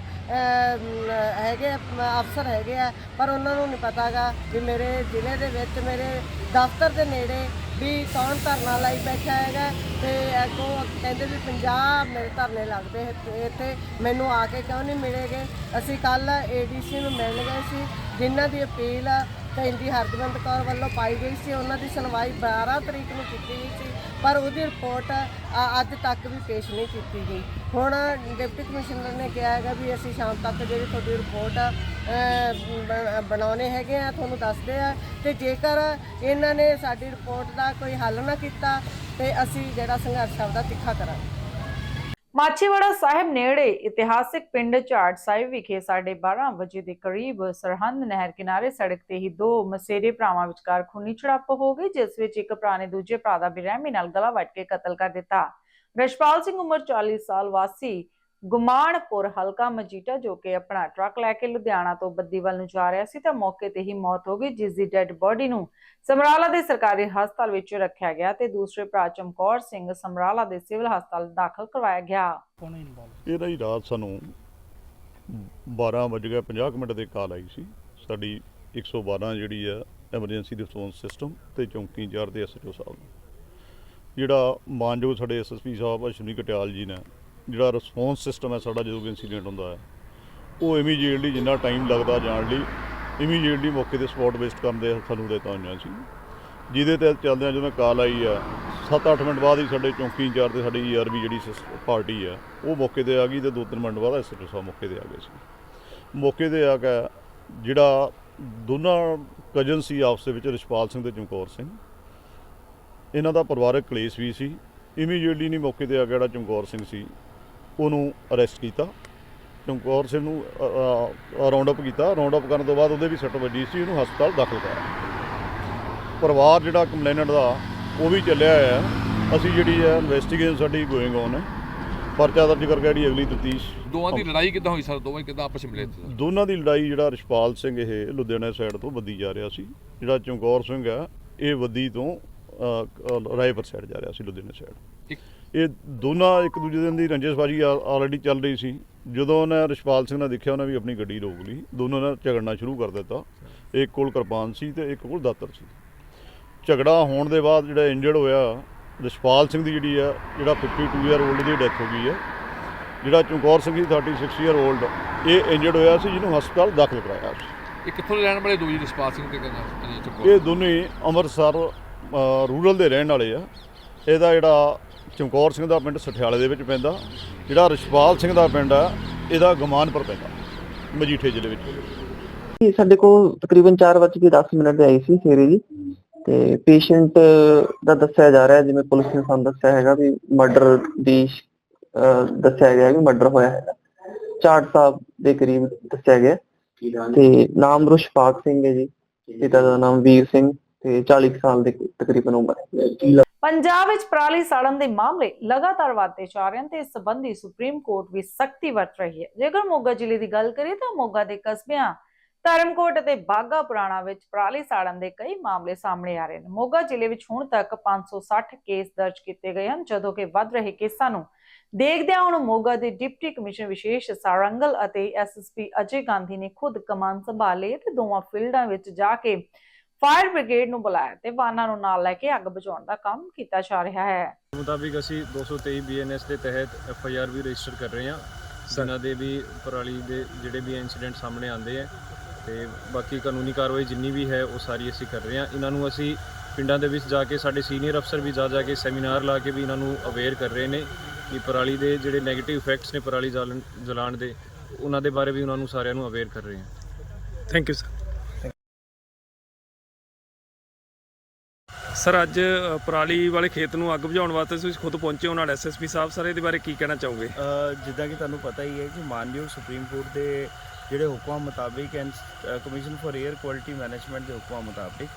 G: ਹੈਗੇ ਅਫਸਰ ਹੈਗੇ ਆ, ਪਰ ਉਹਨਾਂ ਨੂੰ ਨਹੀਂ ਪਤਾਗਾ ਵੀ ਮੇਰੇ ਜ਼ਿਲ੍ਹੇ ਦੇ ਵਿੱਚ ਮੇਰੇ ਦਫ਼ਤਰ ਦੇ ਨੇੜੇ ਵੀ ਕੌਣ ਧਰਨਾ ਲਾਈ ਬੈਠਾ ਹੈਗਾ ਤੇ ਅੱਗੋਂ ਕਹਿੰਦੇ ਵੀ 50 ਮੇਰੇ ਧਰਨੇ ਲੱਗਦੇ ਇੱਥੇ- ਮੈਨੂੰ ਆ ਕੇ ਕਿਉਂ ਨਹੀਂ ਮਿਲੇਗੇ? ਅਸੀਂ ਕੱਲ ਏਡੀਸੀ ਨੂੰ ਮਿਲ ਗਏ ਸੀ, ਜਿਨ੍ਹਾਂ ਦੀ ਅਪੀਲ ਕੈਂਡੀ ਹਰਦਵੰਤ ਕੌਰ ਵੱਲੋਂ ਪਾਈ ਗਈ ਸੀ, ਉਹਨਾਂ ਦੀ ਸੁਣਵਾਈ 12 ਤਰੀਕ ਨੂੰ ਕੀਤੀ ਗਈ ਸੀ, ਪਰ ਉਹਦੀ ਰਿਪੋਰਟ ਅੱਜ ਤੱਕ ਵੀ ਪੇਸ਼ ਨਹੀਂ ਕੀਤੀ ਗਈ। ਹੁਣ ਡਿਪਟੀ ਕਮਿਸ਼ਨਰ ਨੇ ਕਿਹਾ ਹੈਗਾ ਵੀ ਅਸੀਂ ਸ਼ਾਮ ਤੱਕ ਜਿਹੜੀ ਤੁਹਾਡੀ ਰਿਪੋਰਟ ਅ, ਬਣਾਉਣੇ ਹੈਗੇ ਆ ਤੁਹਾਨੂੰ ਦੱਸਦੇ ਆ। ਤੇ ਜੇਕਰ ਇਹਨਾਂ ਨੇ ਸਾਡੀ ਰਿਪੋਰਟ ਦਾ ਕੋਈ ਹੱਲ ਨਾ ਕੀਤਾ ਤੇ ਅਸੀਂ ਜਿਹੜਾ ਸੰਘਰਸ਼ ਆਪਦਾ ਤਿੱਖਾ ਕਰਾਂਗੇ।
A: ਮਾਛੀਵਾੜਾ ਸਾਹਿਬ ਨੇੜੇ ਇਤਿਹਾਸਿਕ ਪਿੰਡ ਝਾੜ ਸਾਹਿਬ ਵਿਖੇ 12:30 ਵਜੇ ਦੇ ਕਰੀਬ ਸਰਹੰਦ ਨਹਿਰ ਕਿਨਾਰੇ ਸੜਕ ਤੇ ਹੀ ਦੋ ਮਸੇਰੇ ਭਰਾਵਾਂ ਵਿਚਕਾਰ ਖੂਨੀ ਝੜਪ ਹੋ ਗਈ ਜਿਸ ਵਿੱਚ ਇੱਕ ਭਰਾ ਨੇ ਦੂਜੇ ਭਰਾ ਦਾ ਬੇਰਹਿਮੀ ਨਾਲ ਗਲਾ ਵੱਟ ਕੇ ਕਤਲ ਕਰ ਦਿੱਤਾ। ਰਸ਼ਪਾਲ ਸਿੰਘ ਉਮਰ 40 ਸਾਲ ਵਾਸੀ ਗੁਮਾਨਪੁਰ ਹਲਕਾ ਮਜੀਠਾ ਜੋ ਕਿ ਆਪਣਾ ਟਰੱਕ ਲੈ ਕੇ ਲੁਧਿਆਣਾ ਤੋਂ ਬੱਦੀ ਵੱਲ ਨੂੰ ਜਾ ਰਿਹਾ ਸੀ ਤਾਂ ਮੌਕੇ ਤੇ ਹੀ ਮੌਤ ਹੋ ਗਈ ਜਿਸ ਦੀ ਡੈੱਡ ਬੋਡੀ ਨੂੰ ਸਮਰਾਲਾ ਦੇ ਸਰਕਾਰੀ ਹਸਪਤਾਲ ਵਿੱਚ ਰੱਖਿਆ ਗਿਆ ਤੇ ਦੂਸਰੇ ਭਰਾ ਚਮਕੌਰ ਸਿੰਘ ਸਮਰਾਲਾ ਦੇ ਸਿਵਲ ਹਸਪਤਾਲ ਦਾਖਲ ਕਰਵਾਇਆ ਗਿਆ।
H: ਇਹਦਾ ਹੀ ਰਾਤ ਸਾਨੂੰ 12 ਵਜ ਗਿਆ 50 ਮਿੰਟ ਦੇ ਕਾਲ ਆਈ ਸੀ। ਸਾਡੀ 112 ਜਿਹੜੀ ਆ ਐਮਰਜੈਂਸੀ ਰਿਸਪੌਂਸ ਸਿਸਟਮ ਤੇ ਚੌਂਕੀ ਇੰਚਾਰਜ ਦੇ ਐਸਐਚਓ ਸਾਹਿਬ ਨੂੰ ਜਿਹੜਾ ਮਾਨਯੋਗ ਸਾਡੇ ਐਸਐਸਪੀ ਸਾਹਿਬ, ਅਸ਼ਵਨੀ ਕਟਿਆਲ ਜੀ ਨੇ, ਜਿਹੜਾ ਰਿਸਪੌਂਸ ਸਿਸਟਮ ਹੈ ਸਾਡਾ ਜਦੋਂ ਵੀ ਇਨਸੀਡੈਂਟ ਹੁੰਦਾ ਹੈ, ਉਹ ਇਮੀਡੀਏਟਲੀ ਜਿੰਨਾ ਟਾਈਮ ਲੱਗਦਾ ਜਾਣ ਲਈ ਇਮੀਡੀਏਟਲੀ ਮੌਕੇ ਤੇ ਸਪੌਟ ਬੇਸਡ ਕਰਨ ਦੇ ਸਾਨੂੰ ਹਦਾਇਤਾਂ ਹੋਈਆਂ ਸੀ। ਜਿਹਦੇ ਤੇ ਚੱਲਦਿਆਂ ਜਦੋਂ ਕਾਲ ਆਈ ਆ 7-8 ਮਿੰਟ ਬਾਅਦ ਹੀ ਸਾਡੇ ਚੌਂਕੀ ਇੰਚਾਰਜ ਤੇ ਸਾਡੀ ਈਆਰਬੀ ਜਿਹੜੀ ਸਿਸ- ਪਾਰਟੀ ਆ ਉਹ ਮੌਕੇ ਤੇ ਆ ਗਈ ਤੇ 2-3 ਮਿੰਟ ਬਾਅਦ ਐਸਐਚਓ ਸਾਹਿਬ ਮੌਕੇ ਤੇ ਆ ਗਏ ਸੀ। ਮੌਕੇ ਤੇ ਆ ਕੇ ਜਿਹੜਾ ਦੋਨਾਂ ਕਜ਼ਨ ਸੀ ਆਪਸ ਦੇ ਵਿੱਚ, ਰਿਸ਼ਪਾਲ ਸਿੰਘ ਤੇ ਚਮਕੌਰ ਸਿੰਘ ਇਹਨਾਂ ਦਾ ਪਰਿਵਾਰਕ ਕਲੇਸ਼ ਵੀ ਸੀ। ਇਮੀਡੀਏਟਲੀ ਨਹੀਂ ਮੌਕੇ ਤੇ ਆ ਗਿਆ ਜਿਹੜਾ ਚਮਕੌਰ ਸਿੰਘ ਸੀ ਉਹਨੂੰ ਅਰੈਸਟ ਕੀਤਾ। ਚਮਕੌਰ ਸਿੰਘ ਨੂੰ ਰਾਉਂਡ ਅਪ ਕੀਤਾ। ਰਾਉਂਡ ਅਪ ਕਰਨ ਤੋਂ ਬਾਅਦ ਉਹਦੇ ਵੀ ਸੱਟ ਵੱਜੀ ਸੀ ਉਹਨੂੰ ਹਸਪਤਾਲ ਦਾਖਲ ਕਰਾਇਆ। ਪਰਿਵਾਰ ਜਿਹੜਾ ਕੰਪਲੇਨੈਂਟ ਦਾ ਉਹ ਵੀ ਚੱਲਿਆ ਹੋਇਆ। ਹੈ। ਅਸੀਂ ਜਿਹੜੀ ਹੈ ਇਨਵੈਸਟੀਗੇਸ਼ਨ ਸਾਡੀ ਗੋਇੰਗ ਔਨ ਹੈ। ਪਰਚਾ ਦਰਜ ਕਰਕੇ ਜਿਹੜੀ ਅਗਲੀ ਤਫਤੀਸ਼
I: ਦੋਵਾਂ ਦੀ ਲੜਾਈ ਕਿੱਦਾਂ ਹੋਈ ਸਰ? ਦੋਵੇਂ ਕਿੱਦਾਂ ਆਪਸ ਵਿੱਚ ਮਿਲੇ
H: ਦੋਨਾਂ ਦੀ ਲੜਾਈ ਜਿਹੜਾ ਰਿਸ਼ਪਾਲ ਸਿੰਘ ਇਹ ਲੁਧਿਆਣਾ ਸਾਈਡ ਤੋਂ ਵੱਦੀ ਜਾ ਰਿਹਾ ਸੀ। ਜਿਹੜਾ ਚਮਕੌਰ ਸਿੰਘ ਆ ਇਹ ਵੱਦੀ ਤੋਂ ਰਾਏਪੁਰ ਸਾਈਡ ਜਾ ਰਿਹਾ ਸੀ ਲੁਧਿਆਣਾ ਸਾਈਡ ਇਹ ਦੋਨਾਂ ਇੱਕ ਦੂਜੇ ਦਿਨ ਦੀ ਰੰਜਸਬਾਜੀ ਆਲਰੇਡੀ ਚੱਲ ਰਹੀ ਸੀ। ਜਦੋਂ ਉਹਨੇ ਰਿਸ਼ਪਾਲ ਸਿੰਘ ਨੇ ਦੇਖਿਆ ਉਹਨੇ ਵੀ ਆਪਣੀ ਗੱਡੀ ਰੋਕ ਲਈ। ਦੋਨੋਂ ਨੇ ਝਗੜਨਾ ਸ਼ੁਰੂ ਕਰ ਦਿੱਤਾ। ਇੱਕ ਕੋਲ ਕਿਰਪਾਨ ਸੀ ਤੇ ਇੱਕ ਕੋਲ ਦਾਤਰ ਸੀ। ਝਗੜਾ ਹੋਣ ਦੇ ਬਾਅਦ ਜਿਹੜਾ ਇੰਜਰਡ ਹੋਇਆ ਰਿਸ਼ਪਾਲ ਸਿੰਘ ਦੀ ਜਿਹੜੀ ਆ ਜਿਹੜਾ 52 ਇਅਰ 올ਡ ਦੀ ਡੈਥ ਹੋ ਗਈ ਹੈ ਜਿਹੜਾ ਚਮਕੌਰ ਸਿੰਘ ਸੀ 36 ਇਅਰ 올ਡ ਇਹ ਇੰਜਰਡ ਹੋਇਆ ਸੀ ਜਿਹਨੂੰ ਹਸਪਤਾਲ ਦਾਖਲ ਕਰਾਇਆ ਸੀ।
I: ਇਹ ਕਿੱਥੋਂ ਦੇ ਰਹਿਣ ਵਾਲੇ ਦੋ ਜੀ ਜਸਪਾਲ ਸਿੰਘ ਤੇ ਕਹਿੰਦਾ ਅਜੇ
H: ਇਹ ਦੋਨੇ ਅੰਮ੍ਰਿਤਸਰ ਰੂਰਲ ਦੇ ਰਹਿਣ ਵਾਲੇ ਆ। ਇਹਦਾ ਜਿਹੜਾ ਚਮਕੌਰ ਸਿੰਘ ਦਾ ਪਿੰਡ ਸਠਿਆਲੇ ਦੇ ਵਿੱਚ ਪੈਂਦਾ। ਜਿਹੜਾ ਰਿਸ਼ਪਾਲ ਸਿੰਘ ਦਾ ਪਿੰਡ ਆ ਇਹਦਾ ਗਮਾਨਪੁਰ ਪੈਂਦਾ ਮਜੀਠੇ ਜ਼ਿਲ੍ਹੇ ਵਿੱਚ।
J: ਜੀ ਸਾਡੇ ਕੋਲ ਤਕਰੀਬਨ 4 ਵਜੇ ਕੇ 10 ਮਿੰਟ ਤੇ ਆਈ ਸੀ ਸਵੇਰੇ ਜੀ। ਤੇ ਪੇਸ਼ੈਂਟ ਦਾ ਦੱਸਿਆ ਜਾ ਰਿਹਾ ਹੈ, ਜਿਵੇਂ ਪੁਲਿਸ ਨੇ ਸਾਨੂੰ ਦੱਸਿਆ ਹੈਗਾ ਵੀ ਮਰਡਰ ਦੀ ਦੱਸਿਆ ਗਿਆ ਹੈ ਵੀ ਮਰਡਰ ਹੋਇਆ ਹੈਗਾ। ਚਾਰ ਸਾਹਿਬ ਦੇ ਕਰੀਬ ਦੱਸਿਆ ਗਿਆ। ਤੇ ਨਾਮ ਰੁਸ਼ਪਾਕ ਸਿੰਘ ਹੈ ਜੀ। ਪਿਤਾ ਦਾ ਨਾਮ ਵੀਰ ਸਿੰਘ। ਤੇ 40 ਸਾਲ ਦੇ ਤਕਰੀਬਨ ਉਮਰ ਹੈ।
A: ਪੰਜਾਬ ਵਿੱਚ ਪਰਾਲੀ ਸਾੜਨ ਦੇ ਮਾਮਲੇ ਲਗਾਤਾਰ ਵਧਦੇ ਜਾ ਰਹੇ ਹਨ ਤੇ ਇਸ ਸੰਬੰਧੀ ਸੁਪਰੀਮ ਕੋਰਟ ਵੀ ਸਖਤੀ ਵਰਤ ਰਹੀ ਹੈ। ਜੇਕਰ ਮੋਗਾ ਜ਼ਿਲ੍ਹੇ ਦੀ ਗੱਲ ਕਰੀਏ ਤਾਂ ਮੋਗਾ ਦੇ ਕਸਬਿਆਂ ਧਰਮਕੋਟ ਅਤੇ ਬਾਗਾ ਪੁਰਾਣਾ ਵਿੱਚ ਪਰਾਲੀ ਸਾੜਨ ਦੇ ਕਈ ਮਾਮਲੇ ਸਾਹਮਣੇ ਆ ਰਹੇ ਨੇ ਮੋਗਾ ਜ਼ਿਲ੍ਹੇ ਵਿੱਚ ਹੁਣ ਤੱਕ 560 ਕੇਸ ਦਰਜ ਕੀਤੇ ਗਏ ਹਨ, ਜਦੋਂ ਕਿ ਵੱਧ ਰਹੇ ਕੇਸਾਂ ਨੂੰ ਦੇਖਦਿਆਂ ਹੁਣ ਮੋਗਾ ਦੇ ਡਿਪਟੀ ਕਮਿਸ਼ਨਰ ਵਿਸ਼ੇਸ਼ ਸਾਰੰਗਲ ਅਤੇ ਐਸਐਸਪੀ ਅਜੇ ਗਾਂਧੀ ਨੇ ਖੁਦ ਕਮਾਨ ਸੰਭਾਲੇ ਤੇ ਦੋਵਾਂ ਫੀਲਡਾਂ ਵਿੱਚ ਜਾ ਕੇ ਫਾਇਰ ਬ੍ਰਿਗੇਡ ਨੂੰ ਬੁਲਾਇਆ ਤੇ ਵਾਹਨਾਂ ਨੂੰ ਨਾਲ ਲੈ ਕੇ ਅੱਗ ਬੁਝਾਉਣ ਦਾ ਕੰਮ ਕੀਤਾ ਜਾ ਰਿਹਾ ਹੈ।
K: ਮੁਤਾਬਿਕ ਅਸੀਂ 223 ਬੀਐਨਐਸ ਦੇ ਤਹਿਤ ਐਫਆਈਆਰ ਵੀ ਰਜਿਸਟਰ ਕਰ ਰਹੇ ਹਾਂ। ਇਹਨਾਂ ਦੇ ਵੀ ਪਰਾਲੀ ਦੇ ਜਿਹੜੇ ਵੀ ਇਨਸੀਡੈਂਟ ਸਾਹਮਣੇ ਆਉਂਦੇ ਆ ਤੇ ਬਾਕੀ ਕਾਨੂੰਨੀ ਕਾਰਵਾਈ ਜਿੰਨੀ ਵੀ ਹੈ ਉਹ ਸਾਰੀ ਅਸੀਂ ਕਰ ਰਹੇ ਹਾਂ। ਇਹਨਾਂ ਨੂੰ ਅਸੀਂ ਪਿੰਡਾਂ ਦੇ ਵਿੱਚ ਜਾ ਕੇ ਸਾਡੇ ਸੀਨੀਅਰ ਅਫਸਰ ਵੀ ਜਾ ਜਾ ਕੇ ਸੈਮੀਨਾਰ ਲਾ ਕੇ ਵੀ ਇਹਨਾਂ ਨੂੰ ਅਵੇਅਰ ਕਰ ਰਹੇ ਨੇ ਕਿ ਪਰਾਲੀ ਦੇ ਜਿਹੜੇ 네ਗੇਟਿਵ ਇਫੈਕਟਸ ਨੇ ਪਰਾਲੀ ਜਾਲਣ ਜਲਾਉਣ ਦੇ ਉਹਨਾਂ ਦੇ ਬਾਰੇ ਵੀ ਉਹਨਾਂ ਨੂੰ ਸਾਰਿਆਂ ਨੂੰ ਅਵੇਅਰ ਕਰ ਰਹੇ ਹਾਂ।
L: ਥੈਂਕ ਯੂ ਸਰ ਸਰ, ਅੱਜ ਪਰਾਲੀ ਵਾਲੇ ਖੇਤ ਨੂੰ ਅੱਗ ਬੁਝਾਉਣ ਵਾਸਤੇ ਤੁਸੀਂ ਖੁਦ ਪਹੁੰਚੇ ਹੋ ਨਾਲ ਐਸਐਸਪੀ ਸਾਹਿਬ। ਸਰ, ਇਹਦੇ ਬਾਰੇ ਕੀ ਕਹਿਣਾ ਚਾਹੋਗੇ?
K: ਜਿੱਦਾਂ ਕਿ ਤੁਹਾਨੂੰ ਪਤਾ ਹੀ ਹੈ ਕਿ ਮਾਨਯੋਗ ਸੁਪਰੀਮ ਕੋਰਟ ਦੇ ਜਿਹੜੇ ਹੁਕਮਾਂ ਮੁਤਾਬਿਕ and commission for air quality management ਦੇ ਹੁਕਮਾਂ ਮੁਤਾਬਿਕ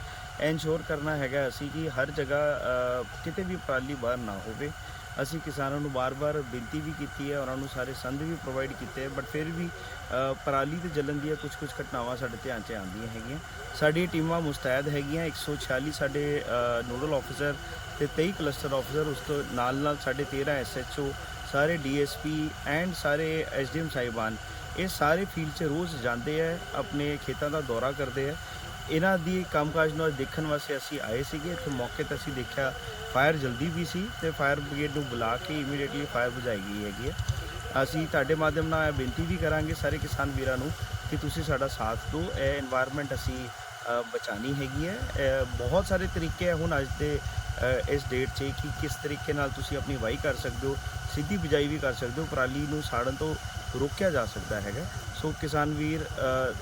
K: ਇਨਸ਼ੋਰ ਕਰਨਾ ਹੈਗਾ ਅਸੀਂ ਕਿ ਹਰ ਜਗ੍ਹਾ ਕਿਤੇ ਵੀ ਪਰਾਲੀ ਬਾਹਰ ਨਾ ਹੋਵੇ। ਅਸੀਂ ਕਿਸਾਨਾਂ ਨੂੰ ਵਾਰ ਵਾਰ ਬੇਨਤੀ ਵੀ ਕੀਤੀ ਹੈ, ਉਹਨਾਂ ਨੂੰ ਸਾਰੇ ਸੰਦ ਵੀ ਪ੍ਰੋਵਾਈਡ ਕੀਤੇ ਹੈ ਬਟ ਫਿਰ ਵੀ ਪਰਾਲੀ ਤੇ ਜਲਣ ਦੀਆਂ ਕੁਝ ਕੁਝ ਘਟਨਾਵਾਂ ਸਾਡੇ ਧਿਆਨ 'ਚ ਆਉਂਦੀਆਂ ਹੈਗੀਆਂ। ਸਾਡੀ ਟੀਮਾਂ ਮੁਸਤੈਦ ਹੈਗੀਆਂ 146 ਸਾਡੇ ਨੋਡਲ ਆਫੀਸਰ ਤੇ 23 ਕਲਸਟਰ ਆਫੀਸਰ ਉਸ ਤੋਂ ਨਾਲ ਨਾਲ ਸਾਡੇ 13 ਐਸਐਚਓ ਸਾਰੇ ਡੀਐਸਪੀ ਐਂਡ ਸਾਰੇ ਐਸਡੀਐਮ ਸਾਹਿਬਾਨ, ਇਹ ਸਾਰੇ ਫੀਲਡ 'ਚ ਰੋਜ਼ ਜਾਂਦੇ ਆ ਆਪਣੇ ਖੇਤਾਂ ਦਾ ਦੌਰਾ ਕਰਦੇ ਆ ਇਹਨਾਂ ਦੀ ਕੰਮਕਾਜ ਨਾਲ ਦੇਖਣ ਵਾਸਤੇ ਅਸੀਂ ਆਏ ਸੀਗੇ। ਇੱਥੇ ਮੌਕੇ ਤੇ ਅਸੀਂ ਦੇਖਿਆ ਫਾਇਰ ਜਲਦੀ ਵੀ ਸੀ ਤੇ ਫਾਇਰ ਬ੍ਰਿਗੇਡ ਨੂੰ ਬੁਲਾ ਕੇ ਇਮੀਡੀਏਟਲੀ ਫਾਇਰ ਬੁਝਾਈ ਗਈ ਹੈਗੀ ਹੈ। ਅਸੀਂ ਤੁਹਾਡੇ ਮਾਧਿਅਮ ਨਾਲ ਬੇਨਤੀ ਵੀ ਕਰਾਂਗੇ ਸਾਰੇ ਕਿਸਾਨ ਵੀਰਾਂ ਨੂੰ ਕਿ ਤੁਸੀਂ ਸਾਡਾ ਸਾਥ ਦਿਓ। ਇਹ এনवायरमेंट ਅਸੀਂ ਅ, ਬਚਾਉਣੀ ਹੈਗੀ ਹੈ। ਬਹੁਤ ਸਾਰੇ ਤਰੀਕੇ ਹੈ ਹੁਣ ਅੱਜ ਦੇ ਇਸ ਡੇਟ 'ਚ ਕਿ ਕਿਸ ਤਰੀਕੇ ਨਾਲ ਤੁਸੀਂ ਆਪਣੀ ਵਾਈ ਕਰ ਸਕਦੇ ਹੋ ਸਿੱਧੀ ਬਿਜਾਈ ਵੀ ਕਰ ਸਕਦੇ ਹੋ ਪਰਾਲੀ ਨੂੰ ਸਾੜਨ ਤੋਂ ਰੋਕਿਆ ਜਾ ਸਕਦਾ ਹੈਗਾ। ਸੋ ਕਿਸਾਨ ਵੀਰ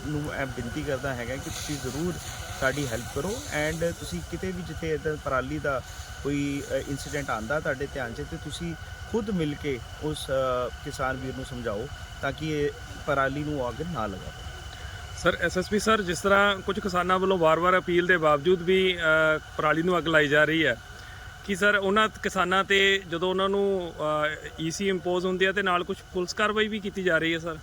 K: ਨੂੰ ਇਹ ਬੇਨਤੀ ਕਰਦਾ ਹੈਗਾ ਕਿ ਤੁਸੀਂ ਜ਼ਰੂਰ ਸਾਡੀ ਹੈਲਪ ਕਰੋ ਐਂਡ ਤੁਸੀਂ ਕਿਤੇ ਵੀ ਜਿੱਥੇ ਇੱਦਾਂ ਪਰਾਲੀ ਦਾ ਕੋਈ ਇਨਸੀਡੈਂਟ ਆਂਦਾ ਤੁਹਾਡੇ ਧਿਆਨ 'ਚ ਤੇ ਤੁਸੀਂ ਖੁਦ ਮਿਲ ਕੇ ਉਸ ਕਿਸਾਨ ਵੀਰ ਨੂੰ ਸਮਝਾਓ ਤਾਂ ਕਿ ਇਹ ਪਰਾਲੀ ਨੂੰ ਅੱਗ ਨਾ ਲਗਾਵੇ।
L: ਸਰ ਐਸਐਸਪੀ ਸਰ ਜਿਸ ਤਰ੍ਹਾਂ ਕੁਝ ਕਿਸਾਨਾਂ ਵੱਲੋਂ ਵਾਰ-ਵਾਰ ਅਪੀਲ ਦੇ ਬਾਵਜੂਦ ਵੀ ਪਰਾਲੀ ਨੂੰ ਅੱਗ ਲਾਈ ਜਾ ਰਹੀ ਹੈ ਕਿ ਸਰ ਉਹਨਾਂ ਕਿਸਾਨਾਂ ਤੇ ਜਦੋਂ ਉਹਨਾਂ ਨੂੰ ਈਸੀ ਇੰਪੋਜ਼ ਹੁੰਦੀ ਹੈ ਤੇ ਨਾਲ ਕੁਝ ਪੁਲਿਸ ਕਾਰਵਾਈ ਵੀ ਕੀਤੀ ਜਾ ਰਹੀ ਹੈ ਸਰ?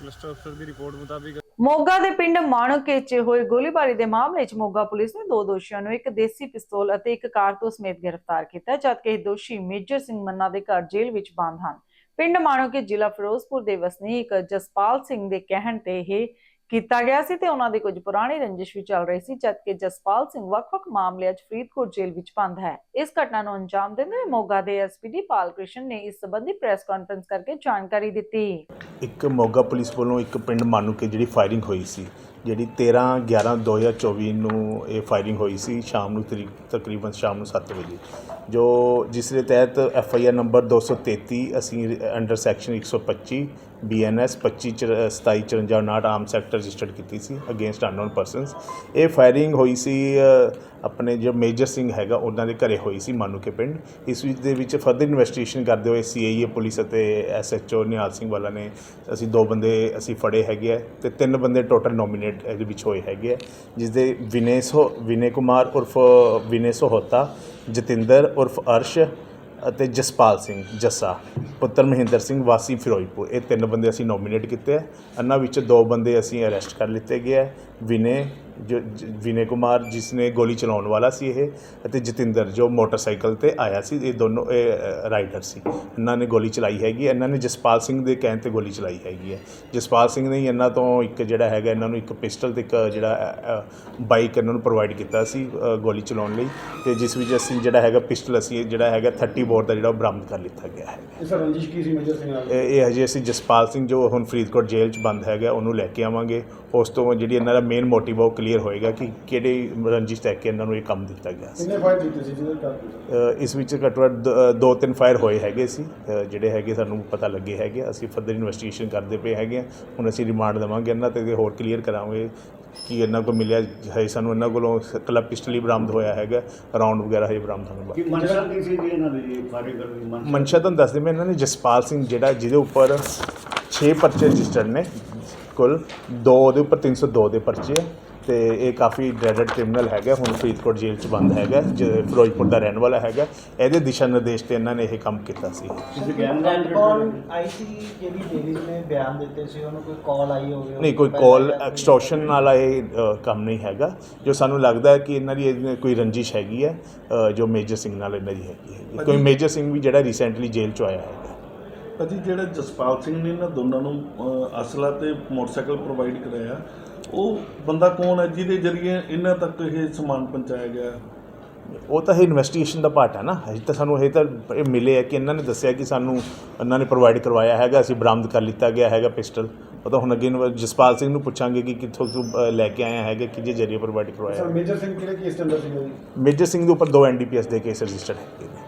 L: ਕਲਸਟਰ ਅਫਸਰ ਦੀ ਰਿਪੋਰਟ ਮੁਤਾਬਿਕ
A: ਮੋਗਾ ਦੇ ਪਿੰਡ ਮਾਣਕੇ 'ਚ ਹੋਏ ਗੋਲੀਬਾਰੀ ਦੇ ਮਾਮਲੇ 'ਚ ਮੋਗਾ ਪੁਲਿਸ ਨੇ ਦੋ ਦੋਸ਼ੀਆਂ ਨੂੰ ਇੱਕ ਦੇਸੀ ਪਿਸਤੌਲ ਅਤੇ ਇੱਕ ਕਾਰਤੂਸ ਸਮੇਤ ਗ੍ਰਿਫਤਾਰ ਕੀਤਾ ਜਦਕਿ ਇਹ ਦੋਸ਼ੀ ਮੇਜਰ ਸਿੰਘ ਮੰਨਾ ਦੇ ਘਰ ਜੇਲ੍ਹ ਵਿੱਚ ਬੰਦ ਹਨ। ਪਿੰਡ ਮਾਣਕੇ ਜ਼ਿਲ੍ਹਾ ਫਿਰੋਜ਼ਪੁਰ ਦੇ ਵਸਨੀਕ ਜਸਪਾਲ ਸਿੰਘ ਦੇ ਕਹਿਣ ਤੇ ਇਹ ਕੀਤਾ ਗਿਆ ਸੀ ਤੇ ਉਹਨਾਂ ਦੀ ਕੁਝ ਪੁਰਾਣੀ ਰੰਜਿਸ਼ ਵੀ ਚੱਲ ਰਹੀ ਸੀ, ਜਦਕਿ ਜਸਪਾਲ ਸਿੰਘ ਵੱਖ-ਵੱਖ ਮਾਮਲਿਆਂ 'ਚ ਫਰੀਦਕੋਟ ਜੇਲ੍ਹ ਵਿੱਚ ਬੰਦ ਹੈ। ਇਸ ਘਟਨਾ ਨੂੰ ਅੰਜਾਮ ਦਿੰਦੇ ਹੋਏ ਮੋਗਾ ਦੇ ਐਸਪੀਡੀ ਪਾਲ ਕ੍ਰਿਸ਼ਨ ਨੇ ਇਸ ਸੰਬੰਧੀ ਪ੍ਰੈਸ ਕਾਨਫਰੰਸ ਕਰਕੇ ਜਾਣਕਾਰੀ ਦਿੱਤੀ।
M: ਇੱਕ ਮੋਗਾ ਪੁਲਿਸ ਵੱਲੋਂ ਇੱਕ ਪਿੰਡ ਮਾਨੂਕੇ ਜਿਹੜੀ ਫਾਇਰਿੰਗ ਹੋਈ ਸੀ, ਜਿਹੜੀ 13 11 2024 ਨੂੰ ਇਹ ਫਾਇਰਿੰਗ ਹੋਈ ਸੀ, ਸ਼ਾਮ ਨੂੰ ਤਕਰੀਬਨ ਸ਼ਾਮ ਨੂੰ 7 ਵਜੇ। ਜੋ ਜਿਸ ਦੇ ਤਹਿਤ ਐਫ ਆਈ ਆਰ ਨੰਬਰ 233 ਅਸੀਂ under section 125 B N S 25 27 54 59 arms act registered ਕੀਤੀ ਸੀ ਅਗੇਂਸਟ ਅਨਨੋਨ ਪਰਸਨਸ। ਇਹ ਫਾਇਰਿੰਗ ਹੋਈ ਸੀ ਆਪਣੇ ਜੋ ਮੇਜਰ ਸਿੰਘ ਹੈਗਾ ਉਹਨਾਂ ਦੇ ਘਰੇ ਹੋਈ ਸੀ ਮਾਨੂਕੇ ਪਿੰਡ। ਇਸ ਵਿੱਚ ਦੇ ਵਿੱਚ ਫਰਦਰ ਇਨਵੈਸਟੀਗੇਸ਼ਨ ਕਰਦੇ ਹੋਏ ਸੀਆਈਏ ਪੁਲਿਸ ਅਤੇ ਐਸਐਚਓ ਨਿਹਾਲ ਸਿੰਘ ਵਾਲਾ ਨੇ ਅਸੀਂ ਦੋ ਬੰਦੇ ਅਸੀਂ ਫੜੇ ਹੈਗੇ ਆ ਤੇ ਤਿੰਨ ਬੰਦੇ ਟੋਟਲ ਨੋਮੀਨੇਟ ਇਹਦੇ ਵਿੱਚ ਹੋਏ ਹੈਗੇ ਆ, ਜਿਸ ਦੇ ਵਿਨੇ ਸੋ, ਵਿਨੇ ਕੁਮਾਰ ਉਰਫ, ਵਿਨੇ ਸੋਹਤਾ ਜਤਿੰਦਰ ਉਰਫ ਅਰਸ਼ ਅਤੇ ਜਸਪਾਲ ਸਿੰਘ ਜੱਸਾ। ਪੁੱਤਰ ਮਹਿੰਦਰ ਸਿੰਘ, ਵਾਸੀ ਫਿਰੋਜ਼ਪੁਰ। ਇਹ ਤਿੰਨ ਬੰਦੇ ਅਸੀਂ ਨੋਮੀਨੇਟ ਕੀਤੇ ਆ। ਇਹਨਾਂ ਵਿੱਚ ਦੋ ਬੰਦੇ ਅਸੀਂ ਅਰੈਸਟ ਕਰ ਲਿੱਤੇ ਗਏ ਹੈ ਵਿਨੇ ਵਿਨੇ ਕੁਮਾਰ ਜਿਸ ਨੇ ਗੋਲੀ ਚਲਾਉਣ ਵਾਲਾ ਸੀ ਇਹ ਅਤੇ ਜਤਿੰਦਰ ਜੋ ਮੋਟਰਸਾਈਕਲ ਤੇ ਆਇਆ ਸੀ ਇਹ ਦੋਨੋਂ ਇਹ ਰਾਈਡਰ ਸੀ। ਇਹਨਾਂ ਨੇ ਗੋਲੀ ਚਲਾਈ ਹੈਗੀ। ਇਹਨਾਂ ਨੇ ਜਸਪਾਲ ਸਿੰਘ ਦੇ ਕਹਿਣ ਤੇ ਗੋਲੀ ਚਲਾਈ ਹੈਗੀ ਹੈ। ਜਸਪਾਲ ਸਿੰਘ ਨੇ ਹੀ ਇਹਨਾਂ ਤੋਂ ਇੱਕ ਜਿਹੜਾ ਹੈਗਾ ਇਹਨਾਂ ਨੂੰ ਇੱਕ ਪਿਸਟਲ ਤੇ ਇੱਕ ਜਿਹੜਾ ਬਾਈਕ ਇਹਨਾਂ ਨੂੰ ਪ੍ਰੋਵਾਈਡ ਕੀਤਾ ਸੀ ਗੋਲੀ ਚਲਾਉਣ ਲਈ ਤੇ ਜਿਸ ਵਿੱਚ ਅਸੀਂ ਜਿਹੜਾ ਹੈਗਾ ਪਿਸਟਲ ਅਸੀਂ ਜਿਹੜਾ ਹੈਗਾ 30 ਬੋਰ ਦਾ ਜਿਹੜਾ ਉਹ ਬਰਾਮਦ ਕਰ ਲਿੱਤਾ ਗਿਆ ਹੈ।
B: ਇਹ ਸਰ ਰੰਜਿਸ਼ ਕੀ ਸੀ ਮੇਜਰ ਸਿੰਘ ਨਾਲ?
M: ਇਹ ਇਹ ਹਜੇ ਅਸੀਂ ਜਸਪਾਲ ਸਿੰਘ ਜੋ ਹੁਣ ਫਰੀਦਕੋਟ ਜੇਲ੍ਹ 'ਚ ਬੰਦ ਹੈਗਾ ਉਹਨੂੰ ਲੈ ਕੇ ਆਵਾਂਗੇ। ਉਸ ਤੋਂ ਜਿਹੜੀ ਇਹਨਾਂ ਦਾ ਮੇਨ ਮੋਟਿਵ ਉਹ ਕਲੀਅਰ ਹੋਏਗਾ ਕਿ ਕਿਹੜੇ ਰੰਜਿਸ਼ ਤੱਕ ਕੇ ਇਹਨਾਂ ਨੂੰ ਇਹ ਕੰਮ ਦਿੱਤਾ ਗਿਆ ਸੀ।
B: ਕਿੰਨੇ ਫਾਇਰ ਕੀਤੇ ਸੀ ਜਿਹਦੇ ਕਰਕੇ
M: ਅ, ਇਸ ਵਿੱਚ ਘੱਟੋ ਘੱਟ ਦ- ਦੋ ਤਿੰਨ ਫਾਇਰ ਹੋਏ ਹੈਗੇ ਸੀ। ਜਿਹੜੇ ਹੈਗੇ ਸਾਨੂੰ ਪਤਾ ਲੱਗੇ ਹੈਗੇ ਅਸੀਂ ਫਰਦਰ ਇਨਵੈਸਟੀਗੇਸ਼ਨ ਕਰਦੇ ਪਏ ਹੈਗੇ ਹਾਂ। ਹੁਣ ਅਸੀਂ ਰਿਮਾਂਡ ਦੇਵਾਂਗੇ ਇਹਨਾਂ ਤੇ ਹੋਰ ਕਲੀਅਰ ਕਰਾਂਗੇ ਕਿ ਇਹਨਾਂ ਕੋਲ ਮਿਲਿਆ ਹੈ। ਸਾਨੂੰ ਇਹਨਾਂ ਕੋਲੋਂ ਇਕੱਲਾ ਪਿਸਟਲ ਹੀ ਬਰਾਮਦ ਹੋਇਆ ਹੈਗਾ। ਰਾਉਂਡ ਵਗੈਰਾ ਹਜੇ ਬਰਾਮਦ ਹੋਣ ਬਾਕੀ
B: ਮਨਸ਼ਾ ਕੀ ਸੀ ਜੀ ਇਹਨਾਂ ਦੀ ਜੀ ਫਾਇਰਿੰਗ ਕਰਨ ਦੀ? ਮਨਸ਼ਾ?
M: ਮਨਸ਼ਾ ਤੁਹਾਨੂੰ ਦੱਸ ਦਿੰਦੇ ਇਹਨਾਂ ਨੇ ਜਸਪਾਲ ਸਿੰਘ ਜਿਹੜਾ ਜਿਹਦੇ ਉੱਪਰ 6 ਪਰਚੇ ਰਜਿਸਟਰਡ ਨੇ ਕੁੱਲ ਦੋ ਉਹਦੇ ਉੱਪਰ 302 ਦੇ ਪਰਚੇ ਆ। ਤੇ ਇਹ ਕਾਫੀ ਡਰੈਡਡ ਕ੍ਰਿਮੀਨਲ ਹੈਗਾ ਹੁਣ ਫਰੀਦਕੋਟ ਜੇਲ੍ਹ 'ਚ ਬੰਦ ਹੈਗਾ ਜੋ ਫਿਰੋਜ਼ਪੁਰ ਦਾ ਰਹਿਣ ਵਾਲਾ ਹੈਗਾ ਇਹਦੇ ਦਿਸ਼ਾ ਨਿਰਦੇਸ਼ ਤੇ ਇਹਨਾਂ ਨੇ ਇਹ ਕੰਮ ਕੀਤਾ ਸੀ।
B: ਕੌਣ ਆਈ ਸੀ ਜਿਹੜੀ ਲੇਡੀਜ਼ ਨੇ ਬਿਆਨ ਦਿੱਤੇ ਸੀ ਉਹਨੂੰ ਕੋਈ ਕਾਲ ਆਈ ਹੋਵੇ
M: ਨਹੀਂ ਕੋਈ ਕਾਲ ਐਕਸਟੋਰਸ਼ਨ ਵਾਲਾ ਇਹ ਕੰਮ ਨਹੀਂ ਹੈਗਾ। ਜੋ ਸਾਨੂੰ ਲੱਗਦਾ ਹੈ ਕਿ ਇਹਨਾਂ ਦੀ ਇਹਦੀ ਕੋਈ ਰੰਜਿਸ਼ ਹੈਗੀ ਹੈ ਜੋ ਮੇਜਰ ਸਿੰਘ ਨਾਲ ਇਹਨਾਂ ਦੀ ਹੈਗੀ ਹੈ। ਕੋਈ ਮੇਜਰ ਸਿੰਘ ਵੀ ਜਿਹੜਾ ਰੀਸੈਂਟਲੀ ਜੇਲ੍ਹ 'ਚ ਆਇਆ ਹੈਗਾ।
N: ਭਾਜੀ ਜਿਹੜਾ ਜਸਪਾਲ ਸਿੰਘ ਨੇ ਇਹਨਾਂ ਦੋਨਾਂ ਨੂੰ ਅਸਲਾ ਤੇ ਮੋਟਰਸਾਈਕਲ ਪ੍ਰੋਵਾਈਡ ਕਰਾਇਆ ਉਹ ਬੰਦਾ ਕੌਣ ਹੈ? ਜਿਹਦੇ ਜ਼ਰੀਏ ਇਹਨਾਂ ਤੱਕ ਇਹ ਸਮਾਨ ਪਹੁੰਚਾਇਆ ਗਿਆ
M: ਉਹ ਤਾਂ ਇਹ ਇਨਵੈਸਟੀਗੇਸ਼ਨ ਦਾ ਪਾਰਟ ਹੈ ਨਾ। ਹਜੇ ਤਾਂ ਸਾਨੂੰ ਇਹ ਤਾਂ ਇਹ ਮਿਲੇ ਹੈ ਕਿ ਇਹਨਾਂ ਨੇ ਦੱਸਿਆ ਕਿ ਸਾਨੂੰ ਇਹਨਾਂ ਨੇ ਪ੍ਰੋਵਾਈਡ ਕਰਵਾਇਆ ਹੈਗਾ ਅਸੀਂ ਬਰਾਮਦ ਕਰ ਲਿੱਤਾ ਗਿਆ ਹੈਗਾ ਪਿਸਟਲ। ਉਹ ਤਾਂ ਹੁਣ ਅੱਗੇ ਇਨਵੈ- ਜਸਪਾਲ ਸਿੰਘ ਨੂੰ ਪੁੱਛਾਂਗੇ ਕਿ ਕਿੱਥੋਂ ਤੂੰ ਅ, ਲੈ ਕੇ ਆਇਆ ਹੈਗਾ ਕਿਹਦੇ ਜਰੀਏ ਪ੍ਰੋਵਾਈਡ ਕਰਵਾਇਆ
B: ਮੇਜਰ ਸਿੰਘ ਕਿਹੜੇ ਕੇਸ ਦੇ ਅੰਦਰ ਸੀ ਜੀ
M: ਮੇਜਰ ਸਿੰਘ ਦੇ ਉੱਪਰ ਦੋ ਐਨਡੀਪੀਐਸ ਦੇ ਕੇਸ ਰਜਿਸਟਰਡ ਹੈਗੇ ਨੇ।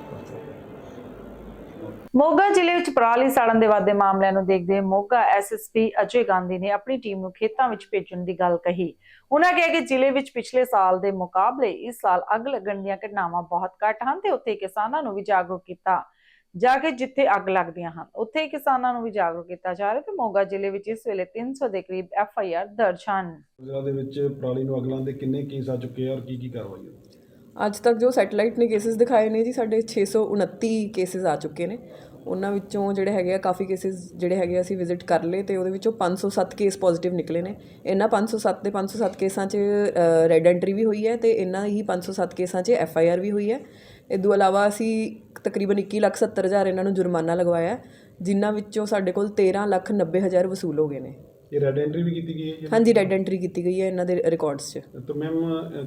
A: ਮੋਗਾ ਜ਼ਿਲ੍ਹੇ ਵਿੱਚ ਪਰਾਲੀ ਸਾੜਨ ਦੇ ਵਾਧੇ ਮਾਮਲਿਆਂ ਨੂੰ ਦੇਖਦੇ ਮੋਗਾ ਐਸਐਸਪੀ ਅਜੇ ਗਾਂਧੀ ਨੇ ਆਪਣੀ ਟੀਮ ਨੂੰ ਖੇਤਾਂ ਵਿੱਚ ਭੇਜਣ ਦੀ ਗੱਲ ਕਹੀ। ਉਹਨਾਂ ਕਿਹਾ ਕਿ ਜ਼ਿਲ੍ਹੇ ਵਿੱਚ ਪਿਛਲੇ ਸਾਲ ਦੇ ਮੁਕਾਬਲੇ ਇਸ ਸਾਲ ਅੱਗ ਲੱਗਣ ਦੀਆਂ ਘਟਨਾਵਾਂ ਬਹੁਤ ਘੱਟ ਹਨ ਤੇ ਉੱਥੇ ਕਿਸਾਨਾਂ ਨੂੰ ਵੀ ਜਾਗਰੂਕ ਕੀਤਾ ਜਾ ਕੇ ਜਿੱਥੇ ਅੱਗ ਲੱਗਦੀਆਂ ਹਨ। ਉੱਥੇ ਹੀ ਕਿਸਾਨਾਂ ਨੂੰ ਵੀ ਜਾਗਰੂਕ ਕੀਤਾ ਜਾ ਰਿਹਾ ਤੇ ਮੋਗਾ ਜ਼ਿਲ੍ਹੇ ਵਿੱਚ ਇਸ ਵੇਲੇ 300 ਦੇ ਕਰੀਬ ਐਫ ਆਈ ਆਰ ਦਰਜ ਹਨ।
B: ਜ਼ਿਲ੍ਹਾ ਦੇ ਵਿੱਚ ਪਰਾਲੀ ਨੂੰ ਅਗਲਾਂ ਦੇ ਕਿੰਨੇ ਕੇਸ ਆ ਚੁੱਕੇ ਆ ਔਰ ਕੀ ਕੀ ਕਾਰਵਾਈ ਹੈ
O: ਅੱਜ ਤੱਕ ਜੋ ਸੈਟੇਲਾਈਟ ਨੇ ਕੇਸਿਸ ਦਿਖਾਏ ਨੇ ਜੀ ਸਾਡੇ 629 ਕੇਸਿਸ ਆ ਚੁੱਕੇ ਨੇ। ਉਹਨਾਂ ਵਿੱਚੋਂ ਜਿਹੜੇ ਹੈਗੇ ਆ, ਕਾਫੀ ਕੇਸਿਸ ਜਿਹੜੇ ਹੈਗੇ ਆ ਅਸੀਂ ਵਿਜ਼ਿਟ ਕਰ ਲਏ ਤੇ ਉਹਦੇ ਵਿੱਚੋਂ 507 ਕੇਸ ਪੋਜ਼ਿਟਿਵ ਨਿਕਲੇ ਨੇ। ਇਹਨਾਂ 507 ਦੇ 507 ਕੇਸਾਂ 'ਚ ਰੈੱਡ ਐਂਟਰੀ ਵੀ ਹੋਈ ਹੈ ਤੇ ਇਹਨਾਂ ਹੀ 507 ਕੇਸਾਂ 'ਚ ਐਫ ਆਈ ਆਰ ਵੀ ਹੋਈ ਹੈ। ਇਹ ਤੋਂ ਇਲਾਵਾ ਅਸੀਂ ਤਕਰੀਬਨ 21 ਲੱਖ 70 ਹਜ਼ਾਰ ਇਹਨਾਂ ਨੂੰ ਜੁਰਮਾਨਾ ਲਗਵਾਇਆ ਜਿਨ੍ਹਾਂ ਵਿੱਚੋਂ ਸਾਡੇ ਕੋਲ 13 ਲੱਖ 90 ਹਜ਼ਾਰ ਵਸੂਲ ਹੋ ਗਏ ਨੇ।
P: ਇਹ ਰੈਡ ਐਂਟਰੀ ਵੀ ਕੀਤੀ ਗਈ ਹੈ
O: ਹਾਂਜੀ ਰੈੱਡ ਐਂਟਰੀ ਕੀਤੀ ਗਈ ਹੈ ਇਹਨਾਂ ਦੇ ਰਿਕਾਰਡਸ 'ਚ।
P: ਤਾਂ ਮੈਮ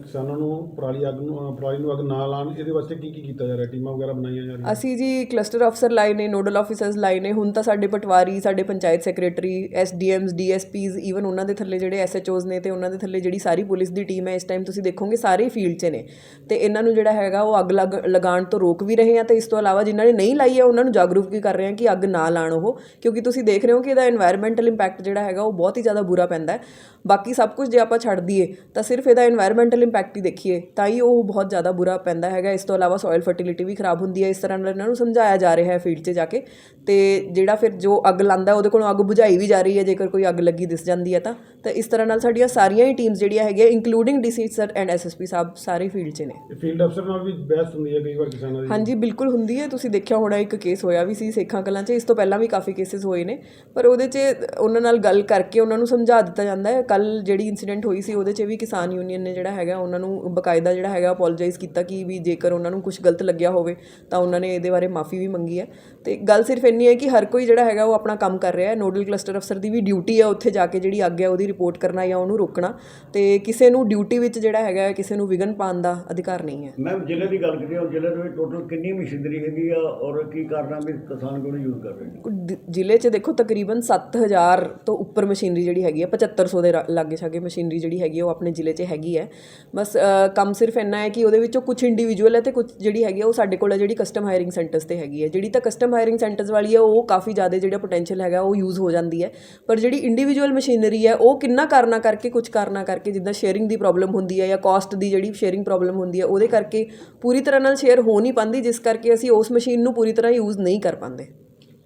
P: ਕਿਸਾਨਾਂ ਨੂੰ ਪਰਾਲੀ ਅੱਗ ਨੂੰ ਪਰਾਲੀ ਨੂੰ ਅੱਗ ਨਾ ਲਾਣ ਇਹਦੇ ਵਾਸਤੇ ਕੀ ਕੀ ਕੀਤਾ ਜਾ ਰਿਹਾ? ਟੀਮਾਂ ਵਗੈਰਾ ਬਣਾਈਆਂ ਜਾ ਰਹੀਆਂ?
O: ਅਸੀਂ ਜੀ ਕਲਸਟਰ ਅਫਸਰ ਲਾਏ ਨੇ ਨੋਡਲ ਆਫੀਸਰਸ ਲਾਏ ਨੇ। ਹੁਣ ਤਾਂ ਸਾਡੇ ਪਟਵਾਰੀ ਸਾਡੇ panchayat secretary SDMs DSPs even ਉਹਨਾਂ ਦੇ ਥੱਲੇ ਜਿਹੜੇ ਐਸਐਚਓਜ਼ ਨੇ ਤੇ ਉਹਨਾਂ ਦੇ ਥੱਲੇ ਜਿਹੜੀ ਸਾਰੀ ਪੁਲਿਸ ਦੀ ਟੀਮ ਹੈ ਇਸ ਟਾਈਮ ਤੁਸੀਂ ਦੇਖੋਗੇ ਸਾਰੇ ਫੀਲਡ 'ਚ ਨੇ। ਤੇ ਇਹਨਾਂ ਨੂੰ ਜਿਹੜਾ ਹੈਗਾ ਉਹ ਅੱਗ ਲੱਗ- ਲਗਾਉਣ ਤੋਂ ਰੋਕ ਵੀ ਰਹੇ ਆ ਤੇ ਇਸ ਤੋਂ ਇਲਾਵਾ ਜਿਨ੍ਹਾਂ ਨੇ ਨਹੀਂ ਲਾਈ ਹੈ ਉਹਨਾਂ ਨੂੰ ਜਾਗਰੂਕ ਵੀ ਕਰ ਰਹੇ ਆ ਕਿ ਅੱਗ ਨਾ ਲਾਣ ਉਹ। ਕਿਉਂਕਿ ਤੁਸੀਂ ਦੇਖ ਰਹੇ ਹੋ ਕਿ ਇਹਦਾ এনवायरमेंटਲ ਇੰਪੈਕਟ ਜਿਹੜਾ ਹੈਗਾ ਉਹ ਬਹੁਤ ਹੀ ਜ਼ਿਆਦਾ ਬੁਰਾ ਪੈਂਦਾ ਹੈ। ਬਾਕੀ ਸਭ ਕੁਝ ਜੇ ਆਪਾਂ ਛੱਡ ਦਈਏ ਤਾਂ ਸਿਰਫ ਇਹਦਾ এনवायरमेंटल ਇੰਪੈਕਟ ਹੀ ਦੇਖੀਏ ਤਾਂ ਹੀ ਉਹ ਬਹੁਤ ਜ਼ਿਆਦਾ ਬੁਰਾ ਪੈਂਦਾ ਹੈਗਾ। ਇਸ ਤੋਂ ਇਲਾਵਾ ਸੋਇਲ ਫਰਟੀਲਿਟੀ ਵੀ ਖਰਾਬ ਹੁੰਦੀ ਹੈ ਇਸ ਤਰ੍ਹਾਂ ਨਾਲ ਇਹਨਾਂ ਨੂੰ ਸਮਝਾਇਆ ਜਾ ਰਿਹਾ ਹੈ ਫੀਲਡ 'ਚ ਜਾ ਕੇ। ਤੇ ਜਿਹੜਾ ਫਿਰ ਜੋ ਅੱਗ ਲਾਂਦਾ ਉਹਦੇ ਕੋਲੋਂ ਅੱਗ ਬੁਝਾਈ ਵੀ ਜਾ ਰਹੀ ਹੈ ਜੇਕਰ ਕੋਈ ਅੱਗ ਲੱਗੀ ਦਿਸ ਜਾਂਦੀ ਹੈ ਤਾਂ। ਤਾਂ ਇਸ ਤਰ੍ਹਾਂ ਨਾਲ ਸਾਡੀਆਂ ਸਾਰੀਆਂ ਹੀ ਟੀਮਸ ਜਿਹੜੀਆਂ ਹੈਗੀਆਂ including DC sir and SSP ਸਾਹਿਬ ਸਾਰੇ ਫੀਲਡ 'ਚ ਨੇ।
P: ਫੀਲਡ ਅਫਸਰ ਨਾਲ ਵੀ ਬਹਿਸ ਹੁੰਦੀ ਹੈ ਕਈ ਵਾਰ ਕਿਸਾਨਾਂ ਦੀ।
O: ਹਾਂਜੀ ਬਿਲਕੁਲ ਹੁੰਦੀ ਹੈ। ਤੁਸੀਂ ਦੇਖਿਆ ਹੋਣਾ ਇੱਕ ਕੇਸ ਹੋਇਆ ਵੀ ਸੀ ਸੇਖਾਂ ਕਲਾਂ 'ਚ ਇਸ ਤੋਂ ਪਹਿਲਾਂ ਵੀ ਕਾਫੀ ਕੇਸਿਸ ਹੋਏ ਨੇ। ਪਰ ਉਹਦੇ 'ਚ ਉਹਨਾਂ ਨਾਲ ਗੱਲ ਕਰ ਕਰਕੇ ਉਹਨਾਂ ਨੂੰ ਸਮਝਾ ਦਿੱਤਾ ਜਾਂਦਾ ਹੈ। ਕੱਲ ਜਿਹੜੀ ਇਨਸੀਡੈਂਟ ਹੋਈ ਸੀ ਉਹਦੇ 'ਚ ਵੀ ਕਿਸਾਨ ਯੂਨੀਅਨ ਨੇ ਜਿਹੜਾ ਹੈਗਾ ਉਹਨਾਂ ਨੂੰ ਬਕਾਇਦਾ ਜਿਹੜਾ ਹੈਗਾ ਅਪੋਲੋਜਾਈਜ਼ ਕੀਤਾ ਕਿ ਵੀ ਜੇਕਰ ਉਹਨਾਂ ਨੂੰ ਕੁਝ ਗਲਤ ਲੱਗਿਆ ਹੋਵੇ ਤਾਂ ਉਹਨਾਂ ਨੇ ਇਹਦੇ ਬਾਰੇ ਮਾਫੀ ਵੀ ਮੰਗੀ ਹੈ। ਤੇ ਗੱਲ ਸਿਰਫ ਇੰਨੀ ਹੈ ਕਿ ਹਰ ਕੋਈ ਜਿਹੜਾ ਹੈਗਾ ਉਹ ਆਪਣਾ ਕੰਮ ਕਰ ਰਿਹਾ ਹੈ। ਨੋਡਲ ਕਲਸਟਰ ਅਫਸਰ ਦੀ ਵੀ ਡਿਊਟੀ ਹੈ ਉੱਥੇ ਜਾ ਕੇ ਜਿਹੜੀ ਅੱਗ ਹੈ ਉਹਦੀ ਰਿਪੋਰਟ ਕਰਨਾ ਜਾਂ ਉਹਨੂੰ ਰੋਕਣਾ। ਤੇ ਕਿਸੇ ਨੂੰ ਡਿਊਟੀ ਵਿੱਚ ਜਿਹੜਾ ਹੈਗਾ ਕਿਸੇ ਨੂੰ ਵਿਘਨ ਪਾਉਣ ਦਾ ਅਧਿਕਾਰ ਨਹੀਂ ਹੈ।
Q: ਮੈਮ ਜ਼ਿਲ੍ਹੇ ਦੀ ਗੱਲ ਕਰੀਏ ਉਹ ਜ਼ਿਲ੍ਹੇ ਦੇ ਵਿੱਚ ਟੋਟਲ ਕਿੰਨੀ ਮਸ਼ੀਨਰੀ ਹੈਗੀ ਆ ਔਰ ਕੀ ਕਾਰਨਾਂ ਵੀ ਕਿਸਾਨ ਕਿਉਂ ਯੂਜ਼ ਕਰ ਰਹੇ ਨੇ?
O: ਜ਼ਿਲ੍ਹੇ 'ਚ ਦੇਖੋ ਤਕਰੀਬਨ 7000 ਤੋਂ ਉੱਪਰ ਮਸ਼ੀਨਰੀ ਜਿਹੜੀ ਹੈਗੀ ਹੈ 7500 ਦੇ ਰਾ- ਲਾਗੇ ਛਾਗੇ ਮਸ਼ੀਨਰੀ ਜਿਹੜੀ ਹੈਗੀ ਉਹ ਆਪਣੇ ਜ਼ਿਲ੍ਹੇ 'ਚ ਹੈਗੀ ਹੈ ਬਸ ਕੰਮ ਸਿਰਫ ਇੰਨਾ ਹੈ ਕਿ ਉਹਦੇ ਵਿੱਚੋਂ ਕੁਝ ਇੰਡੀਵਿਜੂਅਲ ਹੈ ਤੇ ਕੁਝ ਜਿਹੜੀ ਹੈਗੀ ਹੈ ਉਹ ਸਾਡੇ ਕੋਲ ਹੈ ਜਿਹੜੀ ਕਸਟਮ ਹਾਇਰਿੰਗ ਸੈਂਟਰਸ ਤੇ ਹੈਗੀ ਹੈ ਜਿਹੜੀ ਤਾਂ ਕਸਟਮ ਹਾਇਰਿੰਗ ਸੈਂਟਰਸ ਵਾਲੀ ਹੈ ਉਹ ਕਾਫੀ ਜ਼ਿਆਦਾ ਜਿਹੜਾ ਪੋਟੈਂਸ਼ੀਅਲ ਹੈਗਾ, ਉਹ ਯੂਜ਼ ਹੋ ਜਾਂਦੀ ਹੈ। ਪਰ ਜਿਹੜੀ ਇੰਡੀਵਿਜੂਅਲ ਮਸ਼ੀਨਰੀ ਹੈ, ਉਹ ਕਿੰਨਾ ਕਾਰਨਾ ਕਰਕੇ ਕੁਝ ਕਾਰਨਾ ਕਰਕੇ, ਜਿੱਦਾਂ ਸ਼ੇਅਰਿੰਗ ਦੀ ਪ੍ਰੋਬਲਮ ਹੁੰਦੀ ਹੈ ਜਾਂ ਕਾਸਟ ਦੀ ਜਿਹੜੀ ਸ਼ੇਅਰਿੰਗ ਪ੍ਰੋਬਲਮ ਹੁੰਦੀ ਹੈ, ਉਹਦੇ ਕਰਕੇ ਪੂਰੀ ਤਰ੍ਹਾਂ ਨਾਲ ਸ਼ੇਅਰ ਹੋ ਨਹੀਂ ਪਾਉਂਦੀ, ਜਿਸ ਕਰਕੇ ਅਸੀਂ ਉਸ ਮਸ਼ੀਨ ਨੂੰ ਪੂਰੀ ਤਰ੍ਹਾਂ ਯੂਜ਼ ਨਹੀਂ ਕਰ ਪਾਉਂਦੇ।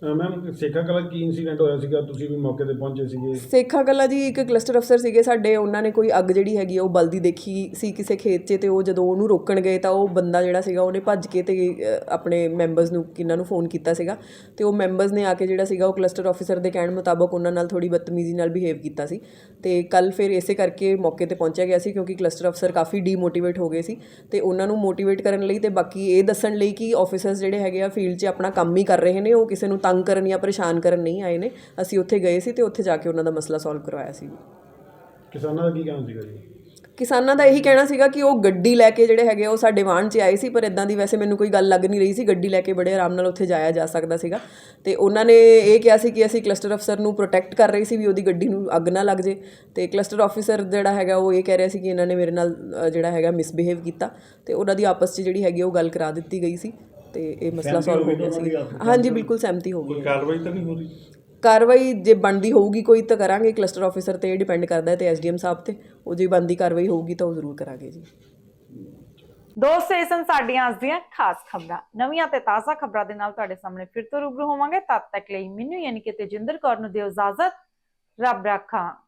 P: ਮੈਮ ਸੇਖਾ ਕਲਾ ਕੀ ਇਨਸੀਡੈਂਟ ਹੋਇਆ ਸੀਗਾ? ਤੁਸੀਂ ਵੀ ਮੌਕੇ ਤੇ ਪਹੁੰਚੇ ਸੀਗੇ।
O: ਸੇਖਾ ਕਲਾ ਜੀ ਇੱਕ ਕਲਸਟਰ ਅਫਸਰ ਸੀਗੇ ਸਾਡੇ। ਉਹਨਾਂ ਨੇ ਕੋਈ ਅੱਗ ਜਿਹੜੀ ਹੈਗੀ ਆ ਉਹ ਬਲਦੀ ਦੇਖੀ ਸੀ ਕਿਸੇ ਖੇਤ 'ਚ ਤੇ ਉਹ ਜਦੋਂ ਉਹਨੂੰ ਰੋਕਣ ਗਏ ਤਾਂ ਉਹ ਬੰਦਾ ਜਿਹੜਾ ਸੀਗਾ ਉਹਨੇ ਭੱਜ ਕੇ ਤੇ ਅ, ਆਪਣੇ ਮੈਂਬਰਸ ਨੂੰ ਕਿੰਨਾਂ ਨੂੰ ਫੋਨ ਕੀਤਾ ਸੀਗਾ ਤੇ ਉਹ ਮੈਂਬਰਸ ਨੇ ਆ ਕੇ ਜਿਹੜਾ ਸੀਗਾ ਉਹ ਕਲਸਟਰ ਅਫਸਰ ਦੇ ਕਹਿਣ ਮੁਤਾਬਕ ਉਹਨਾਂ ਨਾਲ ਥੋੜੀ ਬਦਤਮੀਜ਼ੀ ਨਾਲ ਬਿਹੇਵ ਕੀਤਾ ਸੀ ਤੇ ਕੱਲ ਫਿਰ ਇਸੇ ਕਰਕੇ ਮੌਕੇ ਤੇ ਪਹੁੰਚਿਆ ਗਿਆ ਸੀ ਕਿਉਂਕਿ ਕਲਸਟਰ ਅਫਸਰ ਕਾਫੀ ਡੀਮੋਟੀਵੇਟ ਹੋ ਗਏ ਸੀ ਤੇ ਉਹਨਾਂ ਨੂੰ ਮੋਟੀਵੇਟ ਕਰਨ ਲਈ ਤੇ ਬਾਕੀ ਇਹ ਦੱਸਣ ਲਈ ਕਿ ਆਫੀਸਰਸ ਜਿਹੜੇ ਹੈਗੇ ਆ ਫੀਲਡ 'ਚ ਆਪਣਾ ਕੰਮ ਹੀ ਕਰ ਰਹੇ ਨੇ ਉਹ ਕਿਸੇ ਨੂੰ ਤੰਗ ਕਰਨ ਜਾਂ ਪਰੇਸ਼ਾਨ ਕਰਨ ਨਹੀਂ ਆਏ ਨੇ ਅਸੀਂ ਉੱਥੇ ਗਏ ਸੀ ਤੇ ਉੱਥੇ ਜਾ ਕੇ ਉਹਨਾਂ ਦਾ ਮਸਲਾ ਸੋਲਵ ਕਰਵਾਇਆ ਸੀ
P: ਕਿਸਾਨਾਂ ਦਾ ਕੀ ਕਹਿਣਾ ਸੀਗਾ ਜੀ?
O: ਕਿਸਾਨਾਂ ਦਾ ਇਹੀ ਕਹਿਣਾ ਸੀਗਾ ਕਿ ਉਹ ਗੱਡੀ ਲੈ ਕੇ ਜਿਹੜੇ ਹੈਗੇ ਉਹ ਸਾਡੇ ਵਾਹਣ 'ਚ ਆਏ ਸੀ ਪਰ ਇਦਾਂ ਦੀ ਵੈਸੇ ਮੈਨੂੰ ਕੋਈ ਗੱਲ ਲੱਗ ਨਹੀਂ ਰਹੀ ਸੀ ਗੱਡੀ ਲੈ ਕੇ ਬੜੇ ਆਰਾਮ ਨਾਲ ਉੱਥੇ ਜਾਇਆ ਜਾ ਸਕਦਾ ਸੀਗਾ। ਤੇ ਉਹਨਾਂ ਨੇ ਇਹ ਕਿਹਾ ਸੀ ਕਿ ਅਸੀਂ ਕਲਸਟਰ ਅਫਸਰ ਨੂੰ ਪ੍ਰੋਟੈਕਟ ਕਰ ਰਹੇ ਸੀ ਵੀ ਉਹਦੀ ਗੱਡੀ ਨੂੰ ਅੱਗ ਨਾ ਲੱਗ ਜੇ। ਤੇ ਕਲਸਟਰ ਆਫੀਸਰ ਜਿਹੜਾ ਹੈਗਾ ਉਹ ਇਹ ਕਹਿ ਰਿਹਾ ਸੀ ਕਿ ਇਹਨਾਂ ਨੇ ਮੇਰੇ ਨਾਲ ਜਿਹੜਾ ਹੈਗਾ ਮਿਸਬਿਹੇਵ ਕੀਤਾ। ਤੇ ਉਹਨਾਂ ਦੀ ਆਪਸ 'ਚ ਜਿਹੜੀ ਹੈਗੀ ਉਹ ਗੱਲ ਕਰਾ ਦਿੱਤੀ ਗਈ ਸੀ। ਤੇ ਇਹ ਮਸਲਾ ਸੋਲਵ
N: ਹੋ
O: ਗਿਆ ਸੀ? ਹਾਂਜੀ ਬਿਲਕੁਲ ਸਹਿਮਤੀ ਹੋ ਗਈ
N: ਕੋਈ। ਕਾਰਵਾਈ ਤਾਂ ਨਹੀਂ ਹੋ ਰਹੀ?
O: ਕਾਰਵਾਈ ਜੇ ਬਣਦੀ ਹੋਊਗੀ ਕੋਈ ਤਾਂ ਕਰਾਂਗੇ ਕਲਸਟਰ ਆਫੀਸਰ ਤੇ ਇਹ ਡਿਪੈਂਡ ਕਰਦਾ ਹੈ ਤੇ ਐਸਡੀਐਮ ਸਾਹਿਬ ਤੇ। ਉਹ ਜੇ ਬਣਦੀ ਕਾਰਵਾਈ ਹੋਊਗੀ ਤਾਂ ਉਹ ਜ਼ਰੂਰ ਕਰਾਂਗੇ ਜੀ।
A: ਦੋਸਤੋ ਇਹ ਸਨ ਸਾਡੀਆਂ ਅੱਜ ਦੀਆਂ ਖਾਸ ਖਬਰਾਂ। ਨਵੀਆਂ ਤੇ ਤਾਜ਼ਾ ਖਬਰਾਂ ਦੇ ਨਾਲ ਤੁਹਾਡੇ ਸਾਹਮਣੇ ਫਿਰ ਤੋਂ ਰੂਬਰੂ ਹੋਵਾਂਗੇ। ਤਦ ਤੱਕ ਲਈ ਮੈਨੂੰ ਯਾਨੀ ਕਿ ਤੇਜਿੰਦਰ ਕੌਰ ਨੂੰ ਦਿਓ ਇਜਾਜ਼ਤ। ਰੱਬ ਰਾਖਾ।